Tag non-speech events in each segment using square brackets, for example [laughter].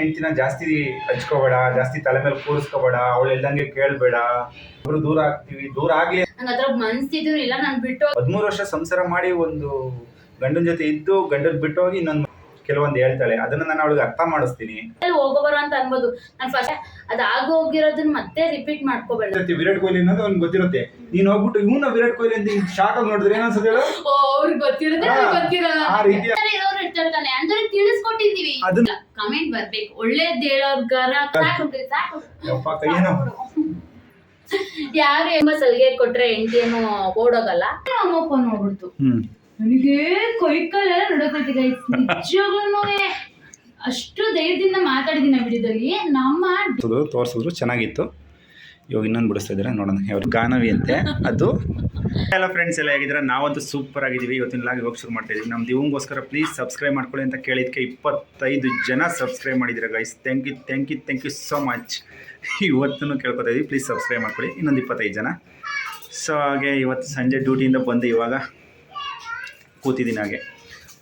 ಹೆಂಡ್ತಿನ ಜಾಸ್ತಿ ಹಚ್ಕೋಬೇಡ ಜಾಸ್ತಿ ತಲೆ ಮೇಲೆ ಕೂರಿಸ್ಕೋಬೇಡ ಅವಳು ಹೇಳ್ದಂಗೆ ಕೇಳಬೇಡ. ಇಬ್ರು ದೂರ ಆಗ್ತೀವಿ. ದೂರ ಆಗ್ಲಿ ನಂಗೆ ಅದ್ರ ಮನ್ಸಿದ್ರು ಇಲ್ಲ ನಾನು ಬಿಟ್ಟು ಹದಿಮೂರು ವರ್ಷ ಸಂಸಾರ ಮಾಡಿ ಒಂದು ಗಂಡನ ಜೊತೆ ಇದ್ದು ಗಂಡನ್ ಬಿಟ್ಟು ಹೋಗಿ ಇನ್ನೊಂದು ಕೆಲವೊಂದು ಹೇಳ್ತಾಳೆ. ಅದನ್ನ ನಾನು ಅವಳಿಗೆ ಅರ್ಥ ಮಾಡಿಸ್ತೀನಿ. ಅಲ್ಲಿ ಹೋಗೋಬರೋ ಅಂತ ಅನ್ಬೋದು. ನಾನು ಫಸ್ಟ್ ಅದಾಗ ಹೋಗಿರೋದನ್ನ ಮತ್ತೆ ರಿಪೀಟ್ ಮಾಡ್ಕೋಬೇಡ. ಜೊತೆ ವಿರಾಟ್ ಕೊಹ್ಲಿ ಅನ್ನೋದು ಅವ್ನಿಗೆ ಗೊತ್ತಿರುತ್ತೆ. ನೀನ್ ಹೋಗ್ಬಿಟ್ಟು ಇವನ ವಿರಾಟ್ ಕೊಹ್ಲಿ ಅಂತ ಶಾಕ್ ಆಗಿ ನೋಡಿದ್ರೆ ಏನನ್ಸುತ್ತೆ ಹೇಳು? ಓ ಅವ್ರಿಗೆ ಗೊತ್ತಿರುತ್ತೆ ಗೊತ್ತಿರಲ್ಲ. ಆ ರೀತಿ ಇರೋರು ಇರ್ತಾರೆ ತಾನೆ. ಅಂತವ್ರಿಗೆ ತಿಳಿಸ್ಕೊಟ್ಟಿದೀವಿ ಅದನ್ನ- ಕಮೆಂಟ್ ಬರ್ಬೇಕು. ಒಳ್ಳೇದ್ ಹೇಳೋರ್ಗಾರ ಯಾರು ಎಂಬ ಸಲಿಗೆ ಕೊಟ್ರೆ ಹೆಂಡತಿಯನ್ನು ಓಡೋಗಲ್ಲ. ಅಮ್ಮ ಫೋನ್ ನೋಡ್ಬಿಡ್ತು. ಹ್ಮ್. ನನಗೆ ಕೈ ಕಾಲೆಲ್ಲ ನಿಜವಾಗ್ಲೂ ಅಷ್ಟು ಧೈರ್ಯದಿಂದ ಮಾತಾಡಿದಿನ ವಿಡಿಯೋದಲ್ಲಿ. ನಮ್ಮ ತೋರ್ಸಿದ್ರು ಚೆನ್ನಾಗಿತ್ತು. ಇವಾಗ ಇನ್ನೊಂದು ಬಿಡಿಸ್ತಾ ಇದ್ದಾರೆ ನೋಡೋಣ. ಗಾನವಿ ಅಂತೆ ಅದು ಎಲ್ಲ ಫ್ರೆಂಡ್ಸ್ ಎಲ್ಲ ಹೇಗಿದ್ರೆ ನಾವಂತೂ ಸೂಪರ್ ಆಗಿದ್ದೀವಿ. ಇವತ್ತಿನ ಲಾಗ್ ಇವಾಗ ಶುರು ಮಾಡ್ತಾ ಇದೀವಿ. ನಮ್ಮ ದಿವಂಗೋಸ್ಕರ ಪ್ಲೀಸ್ ಸಬ್ಸ್ಕ್ರೈಬ್ ಮಾಡ್ಕೊಳ್ಳಿ ಅಂತ ಕೇಳಿದಕ್ಕೆ ಇಪ್ಪತ್ತೈದು ಜನ ಸಬ್ಸ್ಕ್ರೈಬ್ ಮಾಡಿದ್ದೀರ guys thank you thank you thank you so much ಇವತ್ತೂ ಕೇಳ್ಕೊತಾ ಇದ್ದೀವಿ ಪ್ಲೀಸ್ ಸಬ್ಸ್ಕ್ರೈಬ್ ಮಾಡ್ಕೊಳ್ಳಿ. ಇನ್ನೊಂದು ಇಪ್ಪತ್ತೈದು ಜನ. ಸೊ ಹಾಗೆ ಇವತ್ತು ಸಂಜೆ ಡ್ಯೂಟಿಯಿಂದ ಬಂದು ಇವಾಗ ಕೂತಿದ್ದೀನಿ ಹಾಗೆ.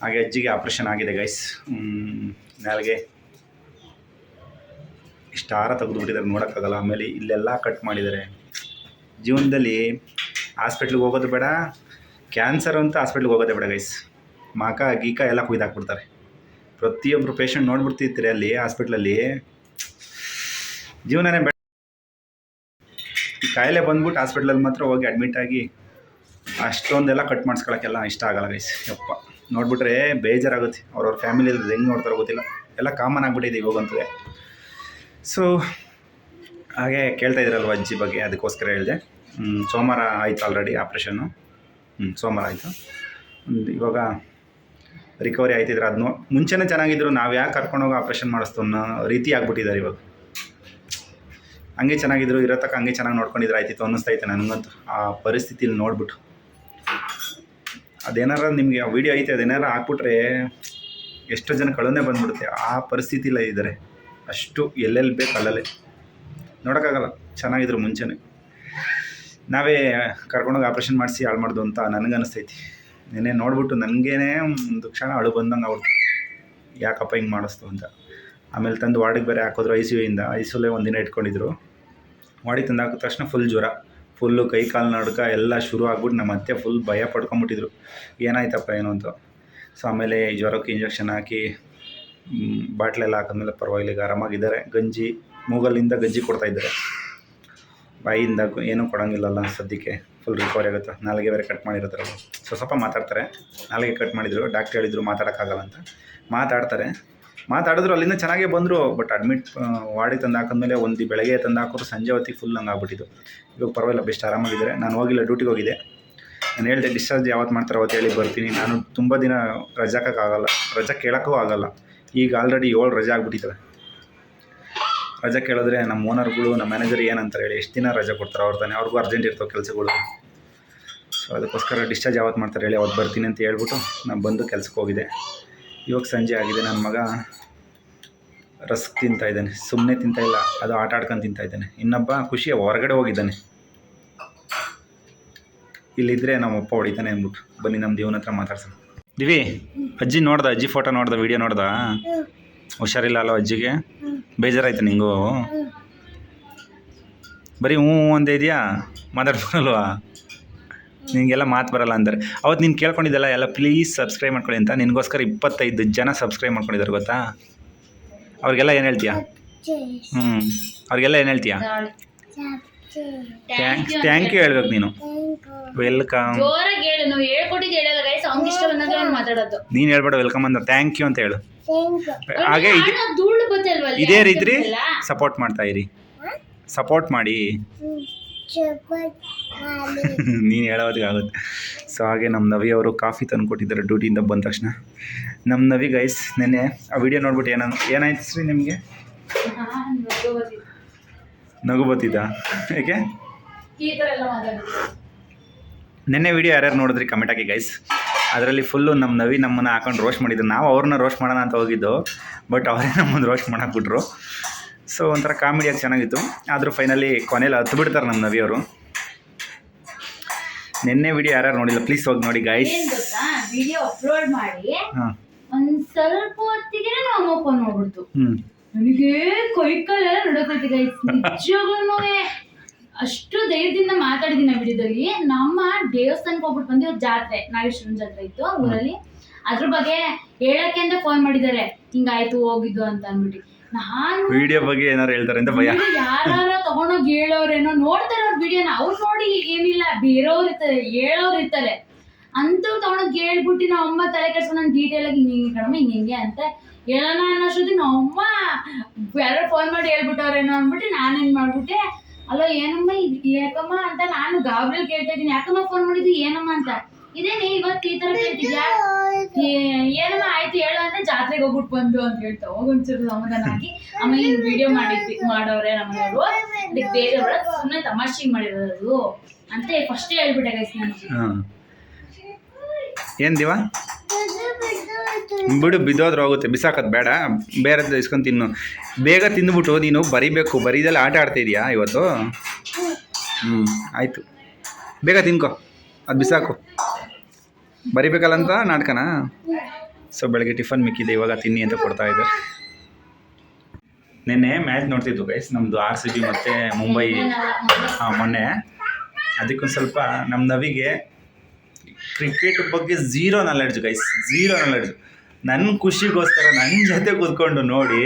ಹಾಗೆ ಅಜ್ಜಿಗೆ ಆಪ್ರೇಷನ್ ಆಗಿದೆ ಗೈಸ್ ನಾಳೆಗೆ ಇಷ್ಟು ಹಾರ ತೆಗೆದುಬಿಟ್ಟಿದ್ದಾರೆ ನೋಡೋಕ್ಕಾಗಲ್ಲ. ಆಮೇಲೆ ಇಲ್ಲೆಲ್ಲ ಕಟ್ ಮಾಡಿದ್ದಾರೆ. ಜೀವನದಲ್ಲಿ ಹಾಸ್ಪಿಟ್ಲಿಗೆ ಹೋಗೋದು ಬೇಡ. ಕ್ಯಾನ್ಸರ್ ಅಂತ ಹಾಸ್ಪಿಟ್ಲಿಗೆ ಹೋಗೋದೇ ಬೇಡ ಗೈಸ್ ಮಾಕ, ಗೀಕ ಎಲ್ಲ ಕುಯ್ದಾಕ್ಬಿಡ್ತಾರೆ ಪ್ರತಿಯೊಬ್ಬರು ಪೇಷಂಟ್ ನೋಡ್ಬಿಡ್ತಿರ್ತೀರಿ ಅಲ್ಲಿ, ಹಾಸ್ಪಿಟ್ಲಲ್ಲಿ. ಜೀವನನೇ ಬೇಡ. ಕಾಯಿಲೆ ಬಂದ್ಬಿಟ್ಟು ಹಾಸ್ಪಿಟ್ಲಲ್ಲಿ ಮಾತ್ರ ಹೋಗಿ ಅಡ್ಮಿಟ್ ಆಗಿ ಅಷ್ಟೊಂದೆಲ್ಲ ಕಟ್ ಮಾಡಿಸ್ಕೊಳಕ್ಕೆಲ್ಲ ಇಷ್ಟ ಆಗಲ್ಲ ಗೈಸ್ ಯಪ್ಪ. ನೋಡ್ಬಿಟ್ರೆ ಬೇಜಾರಾಗುತ್ತೆ. ಅವ್ರವ್ರ ಫ್ಯಾಮಿಲಿಯಲ್ಲಿ ಹೆಂಗೆ ನೋಡ್ತಾರೋ ಗೊತ್ತಿಲ್ಲ. ಎಲ್ಲ ಕಾಮನ್ ಆಗಿಬಿಟ್ಟಿದೆ ಇವಾಗಂತೂ. ಸೊ ಹಾಗೆ ಕೇಳ್ತಾ ಇದ್ರಲ್ವ ಅಜ್ಜಿ ಬಗ್ಗೆ? ಅದಕ್ಕೋಸ್ಕರ ಹೇಳಿದೆ. ಸೋಮವಾರ ಆಯಿತು ಆಲ್ರೆಡಿ ಆಪ್ರೇಷನ್ನು ಹ್ಞೂ ಸೋಮವಾರ ಆಯಿತು. ಇವಾಗ ರಿಕವರಿ ಆಯ್ತಿದ್ರೆ ಅದನ್ನು ಮುಂಚೆನೇ ಚೆನ್ನಾಗಿದ್ರು, ನಾವು ಯಾಕೆ ಕರ್ಕೊಂಡೋಗಿ ಆಪ್ರೇಷನ್ ಮಾಡಿಸ್ತು ಅನ್ನೋ ರೀತಿ ಆಗ್ಬಿಟ್ಟಿದ್ದಾರೆ ಇವಾಗ. ಹಂಗೆ ಚೆನ್ನಾಗಿದ್ರು, ಇರೋ ತಕ್ಕ ಹಂಗೆ ಚೆನ್ನಾಗಿ ನೋಡ್ಕೊಂಡಿದ್ರೆ ಆಯ್ತಿತ್ತು ಅನ್ನಿಸ್ತಾ ಐತೆ ನನಗಂತೂ. ಆ ಪರಿಸ್ಥಿತಿಲಿ ನೋಡ್ಬಿಟ್ಟು. ಅದೇನಾರ ನಿಮಗೆ ಆ ವಿಡಿಯೋ ಐತೆ, ಅದೇನಾರ ಹಾಕ್ಬಿಟ್ರೆ ಎಷ್ಟೋ ಜನ ಕಳನೇ ಬಂದ್ಬಿಡುತ್ತೆ. ಆ ಪರಿಸ್ಥಿತಿಲೇ ಇದ್ದಾರೆ. ಅಷ್ಟು ಎಲ್ಲೆಲ್ಲಿ ಬೇಕು ಅಲ್ಲಲ್ಲೇ. ನೋಡೋಕ್ಕಾಗಲ್ಲ. ಚೆನ್ನಾಗಿದ್ರು ಮುಂಚೆನೇ. ನಾವೇ ಕರ್ಕೊಂಡೋಗಿ ಆಪ್ರೇಷನ್ ಮಾಡಿಸಿ ಹಾಳು ಮಾಡ್ದು ಅಂತ ನನಗನ್ನಿಸ್ತೈತಿ. ನೆನೆ ನೋಡ್ಬಿಟ್ಟು ನನಗೇನೆ ಒಂದು ಕ್ಷಣ ಅಳು ಬಂದಂಗೆ ಅವ್ರಿಗೆ ಯಾಕಪ್ಪ ಹಿಂಗೆ ಮಾಡಿಸ್ತು ಅಂತ. ಆಮೇಲೆ ತಂದು ವಾರ್ಡಿಗೆ ಬೇರೆ ಹಾಕಿದ್ರು ಐ ಸಿ ಯುಯಿಂದ ಐ ಸಿ ಯುಲೇ ಒಂದಿನ ಇಟ್ಕೊಂಡಿದ್ರು. ವಾರ್ಡಿಗೆ ತಂದು ಹಾಕಿದ ತಕ್ಷಣ ಫುಲ್ ಜ್ವರ. ಫುಲ್ಲು ಕೈ, ಕಾಲು ನಡ್ಕ ಎಲ್ಲ ಶುರು ಆಗ್ಬಿಟ್ಟು ನಮ್ಮ ಅತ್ತೆ ಫುಲ್ ಭಯ ಪಡ್ಕೊಂಬಿಟ್ಟಿದ್ರು. ಏನಾಯ್ತಪ್ಪ ಏನು ಅಂತ. ಸೊ ಆಮೇಲೆ ಜ್ವರಕ್ಕೆ ಇಂಜೆಕ್ಷನ್ ಹಾಕಿ ಬಾಟ್ಲೆಲ್ಲ ಹಾಕಿದ್ಮೇಲೆ ಪರವಾಗಿಲ್ಲ ಈಗ ಆರಾಮಾಗಿದ್ದಾರೆ. ಗಂಜಿ ಮೂಗಲ್ಲಿಂದ ಗಂಜಿ ಕೊಡ್ತಾ ಗ- ಏನೂ ಕೊಡೋಂಗಿಲ್ಲಲ್ಲ ಸದ್ಯಕ್ಕೆ. ಫುಲ್ ರಿಕವರಿ ಆಗುತ್ತೆ. ನಾಲಿಗೆ ಬೇರೆ ಕಟ್ ಮಾಡಿರೋದ್ರ ಸೊ ಸ್ವಲ್ಪ ಮಾತಾಡ್ತಾರೆ. ನಾಲಿಗೆ ಕಟ್ ಮಾಡಿದ್ರು. ಡಾಕ್ಟ್ರ್ ಹೇಳಿದ್ರು ಮಾತಾಡೋಕ್ಕಾಗಲ್ಲ ಅಂತ. ಮಾತಾಡ್ತಾರೆ. ಮಾತಾಡಿದ್ರು, ಅಲ್ಲಿಂದ ಚೆನ್ನಾಗೇ ಬಂದರು. ಬಟ್ ಅಡ್ಮಿಟ್ ವಾರ್ಡಿಗೆ ತಂದು ಹಾಕಿದ್ಮೇಲೆ ಒಂದು ಬೆಳಗ್ಗೆ ತಂದು ಹಾಕಿದ್ರು, ಸಂಜೆ ಹೊತ್ತಿಗೆ ಫುಲ್ ಹಂಗೆ ಆಗ್ಬಿಟ್ಟಿದ್ದು. ಇವಾಗ ಪರವಾಗಿಲ್ಲ, ಬೆಸ್ಟ್ ಆರಾಮಾಗಿದ್ದಾರೆ. ನಾನು ಹೋಗಿಲ್ಲ ಡ್ಯೂಟಿಗೆ ಹೋಗಿದ್ದೆ. ನಾನು ಹೇಳಿದೆ ಡಿಸ್ಚಾರ್ಜ್ ಯಾವತ್ತು ಮಾಡ್ತಾರೆ ಅವತ್ತು ಹೇಳಿ ಬರ್ತೀನಿ. ನಾನು ತುಂಬ ದಿನ ರಜಾಕ್ಕಾಗಲ್ಲ ರಜಾ ಕೇಳೋಕ್ಕೂ ಆಗಲ್ಲ. ಈಗ ಆಲ್ರೆಡಿ ಏಳು ರಜೆ ಆಗ್ಬಿಟ್ಟಿದ್ದಾವೆ ರಜೆ ಕೇಳಿದ್ರೆ ನಮ್ಮ ಓನರ್ಗಳು, ನಮ್ಮ ಮ್ಯಾನೇಜರ್ ಏನಂತಾರೆ ಹೇಳಿ, ಎಷ್ಟು ದಿನ ರಜೆ ಕೊಡ್ತಾರೆ, ಅವ್ರು ತಾನೆ, ಅವ್ರಿಗೂ ಅರ್ಜೆಂಟ್ ಇರ್ತಾವೆ ಕೆಲಸಗಳು. ಸೊ ಅದಕ್ಕೋಸ್ಕರ ಡಿಸ್ಚಾರ್ಜ್ ಯಾವತ್ತು ಮಾಡ್ತಾರೆ ಹೇಳಿ ಅವತ್ತು ಬರ್ತೀನಿ ಅಂತ ಹೇಳ್ಬಿಟ್ಟು ನಾನು ಬಂದು ಕೆಲಸಕ್ಕೆ ಹೋಗಿದೆ. ಇವಾಗ ಸಂಜೆ ಆಗಿದೆ ನನ್ನ ಮಗ ರಸ್ಕ್ ತಿಂತಾ ಇದ್ದಾನೆ. ಸುಮ್ಮನೆ ತಿಂತಾ ಇಲ್ಲ, ಅದು ಆಟ ಆಡ್ಕೊಂಡು ತಿಂತಾ ಇದ್ದಾನೆ. ಇನ್ನೊಬ್ಬ ಖುಷಿ, ಹೊರಗಡೆ ಹೋಗಿದ್ದಾನೆ. ಇಲ್ಲಿದ್ದರೆ ನಮ್ಮ ಅಪ್ಪ ಹೊಡಿತಾನೆ ಅಂದ್ಬಿಟ್ಟು, ಬನ್ನಿ ನಮ್ಮ ದೇವನ ಹತ್ರ ಮಾತಾಡ್ಸೋಣ. ದಿವಿ, ಅಜ್ಜಿ ನೋಡ್ದ, ಅಜ್ಜಿ ಫೋಟೋ ನೋಡ್ದ ವಿಡಿಯೋ ನೋಡ್ದ? ಹುಷಾರಿಲ್ಲ ಅಲ್ವ ಅಜ್ಜಿಗೆ? ಬೇಜಾರಾಯ್ತು ನಿಂಗೂ. ಬರೀ ಹ್ಞೂ ಅಂದೇ ಇದೆಯಾ? ಮಾತಾಡ್ಬೋದಲ್ವಾ ನಿನಗೆಲ್ಲ ಮಾತು ಬರಲ್ಲ ಅಂತಾರೆ. ಅವತ್ತು ನೀನು ಕೇಳ್ಕೊಂಡಿದ್ದಲ್ಲ ಎಲ್ಲ ಪ್ಲೀಸ್ ಸಬ್ಸ್ಕ್ರೈಬ್ ಮಾಡ್ಕೊಳ್ಳಿ ಅಂತ. ನಿನಗೋಸ್ಕರ ಇಪ್ಪತ್ತೈದು ಜನ ಸಬ್ಸ್ಕ್ರೈಬ್ ಮಾಡ್ಕೊಂಡಿದ್ದಾರೆ ಗೊತ್ತಾ? ಅವ್ರಿಗೆಲ್ಲ ಏನು ಹೇಳ್ತೀಯಾ? ಹ್ಞೂ ಅವ್ರಿಗೆಲ್ಲ ಏನು ಹೇಳ್ತೀಯಾ? ಥ್ಯಾಂಕ್ಸ್ ಥ್ಯಾಂಕ್ ಯು ಹೇಳ್ಬೇಕು ನೀನು ವೆಲ್ಕಮ್ ಜೋರಾಗಿ ಹೇಳು ನಾವು ಹೇಳ್ಕೊಟ್ಟಿದ್ದು ಹೇಳಲ್ಲ ಗೈಸ್ ಅವ್ನಿಗೆ ಇಷ್ಟ ಬಂದಾಗ ಅವ್ನು ಮಾತಾಡೋದು ನೀನು ಹೇಳ್ಬೇಡ ವೆಲ್ಕಮ್ ಅಂತ ಥ್ಯಾಂಕ್ ಯು ಅಂತ ಹೇಳು ಹಾಗೆ ಇದೆ ಧೂಳು ಇದೇ ರೀತಿ? ಸಪೋರ್ಟ್ ಮಾಡ್ತಾ ಇರಿ ಸಪೋರ್ಟ್ ಮಾಡಿ ನೀನು ಹೇಳೋದಕ್ಕೆ ಆಗುತ್ತೆ ಸೊ ಹಾಗೆ ನಮ್ಮ ನವಿ ಅವರು ಕಾಫಿ ತಂದು ಕೊಟ್ಟಿದ್ದಾರೆ ಡ್ಯೂಟಿಯಿಂದ ಬಂದ ತಕ್ಷಣ ನಮ್ಮ ನವಿ ಗೈಸ್ ನೆನ್ನೆ ಆ ವಿಡಿಯೋ ನೋಡ್ಬಿಟ್ಟು ಏನ ಏನಾಯ್ತು ರೀ ನಿಮಗೆ ನಗು ಬತ್ತಿದ್ದ ಮಾತಾಡೋದು ನೆನ್ನೆ ವಿಡಿಯೋ ಯಾರ್ಯಾರು ನೋಡಿದ್ರಿ ಕಮೆಂಟ್ ಹಾಕಿ ಗೈಸ್ ಅದರಲ್ಲಿ ಫುಲ್ಲು ನಮ್ಮ ನವಿ ನಮ್ಮನ್ನು ಹಾಕೊಂಡು ರೋಸ್ಟ್ ಮಾಡಿದ್ರು ನಾವು ಅವ್ರನ್ನ ರೋಸ್ಟ್ ಮಾಡೋಣ ಅಂತ ಹೋಗಿದ್ದು ಬಟ್ ಅವರೇ ನಮ್ಮನ್ನು ರೋಸ್ಟ್ ಮಾಡಾಕ್ಬಿಟ್ರು. ಸೊ ಒಂಥರ ಕಾಮಿಡಿಯಾಗಿ ಚೆನ್ನಾಗಿತ್ತು. ಆದರೂ ಫೈನಲಿ ಕೊನೆಯಲ್ಲಿ ಹತ್ತು ಬಿಡ್ತಾರೆ ನಮ್ಮ ನವಿ ಅವರು. ನಿನ್ನೆ ವಿಡಿಯೋ ಯಾರ್ಯಾರು ನೋಡಿಲ್ಲ ಪ್ಲೀಸ್ ಹೋಗಿ ನೋಡಿ ಗೈಸ್ ವಿಡಿಯೋ ಅಪ್ಲೋಡ್ ಮಾಡಿ ಹಾಂ. ಸ್ವಲ್ಪ ಹೊತ್ತಿಗೆ ನಮ್ಮ ಫೋನ್ ನನಗೆ ಕೈ ಕಾಲೆಲ್ಲ ನಡಕೈತೆ ಗೈಸ್ ನಿಜವಾಗ್ಲೂ ಅಷ್ಟು ಧೈರ್ಯದಿಂದ ಮಾತಾಡಿದೀನಿ ವಿಡಿಯೋದಲ್ಲಿ. ನಮ್ಮ ದೇವಸ್ಥಾನಕ್ಕೆ ಹೋಗ್ಬಿಟ್ಟು ಬಂದಿರೋ ಜಾತ್ರೆ ನಾಗೇಶ್ವರನ ಜಾತ್ರೆ ಇತ್ತು ಊರಲ್ಲಿ. ಅದ್ರ ಬಗ್ಗೆ ಹೇಳಕ್ಕೆ ಅಂತ ಫೋನ್ ಮಾಡಿದ್ದಾರೆ. ಹಿಂಗಾಯ್ತು ಹೋಗಿದ್ದು ಅಂತ ಅಂದ್ಬಿಟ್ಟು. ನಾನು ವಿಡಿಯೋ ಬಗ್ಗೆ ಏನಾರು ಹೇಳ್ತಾರೆ ಅಂತ ಭಯ. ಯಾರು ತಗೊಂಡೋಗಿ ಹೇಳೋರೇನೋ ನೋಡ್ತಾರೆ ಅವ್ರ ವಿಡಿಯೋನ. ಅವ್ರು ನೋಡಿ ಏನಿಲ್ಲ ಬೇರೆಯವ್ರು ಇರ್ತಾರೆ ಹೇಳೋರು ಇರ್ತಾರೆ. ಅಂತವ್ರು ತಗೊಂಡೋಗಿ ಹೇಳ್ಬಿಟ್ಟು ನಾವು ಅಮ್ಮ ತಲೆ ಕೆಡ್ಸ್ಕೊಂಡು ನಾನು ಡೀಟೇಲ್ ಆಗಿ ಹಿಂಗೆ ಹಿಂಗೆ ಕಡಿಮೆ ಹಿಂಗೆ ಹಿಂಗೆ ಅಂತ ಹೇಳೋಣ ಅನ್ನೋಷ್ಟೊತ್ತಿಗೆ ನಾವು ಅಮ್ಮ ಯಾರೋ ಫೋನ್ ಮಾಡಿ ಹೇಳ್ಬಿಟ್ಟವ್ರೇನೋ ಅಂದ್ಬಿಟ್ಟು ನಾನೇನು ಮಾಡ್ಬಿಟ್ಟೆ ಅಲೋ ಏನಮ್ಮ ಇದು ಯಾಕಮ್ಮ ಅಂತ ನಾನು ಗಾಬ್ರಿಲ್ ಕೇಳ್ತಾ ಇದ್ದೀನಿ. ಯಾಕಮ್ಮ ಫೋನ್ ಮಾಡಿದ್ದು ಏನಮ್ಮ ಅಂತ? ಇದೇನೇ ಇವತ್ತು ಈ ತರ ಕೇಳ್ತಿದ್ಯಾ? ಏ- ಏನಮ್ಮ ಆಯ್ತು ಹೇಳು ಅಂದ್ರೆ ಜಾತ್ರೆಗೆ ಹೋಗ್ಬಿಟ್ಟು ಬಂದು ಅಂತ ಹೇಳ್ತಾ ಹೋಗ್ ಒಂಚೂರು ಸಮಾಧಾನ ಹಾಕಿ ಆಮೇಲೆ ಹಿಂಗ್ ವಿಡಿಯೋ ಮಾಡಿದ್ವಿ ಮಾಡೋರೆ ನಮ್ಮನೆಯವರು. ಬೇರೆ ಬೇರೆಯವ್ರ ಸುಮ್ಮನೆ ತಮಾಷೆಗೆ ಮಾಡಿರೋದು ಅಂತ ಫಸ್ಟೇ ಹೇಳ್ಬಿಟ್ಟೆ ಗೈಸ್ ನಾನು ಏನು ದಿವ? ಬಿಡು, ಬಿದ್ದೋದ್ರೆ ಹೋಗುತ್ತೆ ಬಿಸಾಕೋದು ಬೇಡ. ಬೇರೆ ಇಸ್ಕೊಂಡು ತಿನ್ನು. ಬೇಗ ತಿಂದ್ಬಿಟ್ಟು ನೀನು ಬರಿಬೇಕು. ಬರೀದೆಲ್ಲ ಆಟ ಇದೀಯಾ ಇವತ್ತು? ಹ್ಞೂ ಆಯಿತು. ಬೇಗ ತಿನ್ಕೋ. ಅದು ಬಿಸಾಕು. ಬರಿಬೇಕಲ್ಲ ಅಂತ? ನಾಟಕನಾ? ಸೊ, ಬೆಳಗ್ಗೆ ಟಿಫನ್ ಮಿಕ್ಕಿದೆ. ಇವಾಗ ತಿನ್ನಿ ಅಂತ ಕೊಡ್ತಾ ಇದ್ದೆ. ನಿನ್ನೆ ಮ್ಯಾಚ್ ನೋಡ್ತಿದ್ದು ಗೈಸ್ ನಮ್ಮದು ಆರ್ ಸಿ ಬಿ ಮತ್ತು ಮುಂಬೈ. ಹಾಂ, ಮೊನ್ನೆ. ಅದಕ್ಕೊಂದು ಸ್ವಲ್ಪ ನಮ್ಮ ನವಿಗೆ ಕ್ರಿಕೆಟ್ ಬಗ್ಗೆ zero knowledge guys zero knowledge ನನ್ನ ಖುಷಿಗೋಸ್ಕರ ನನ್ನ ಜೊತೆ ಕೂತ್ಕೊಂಡು ನೋಡಿ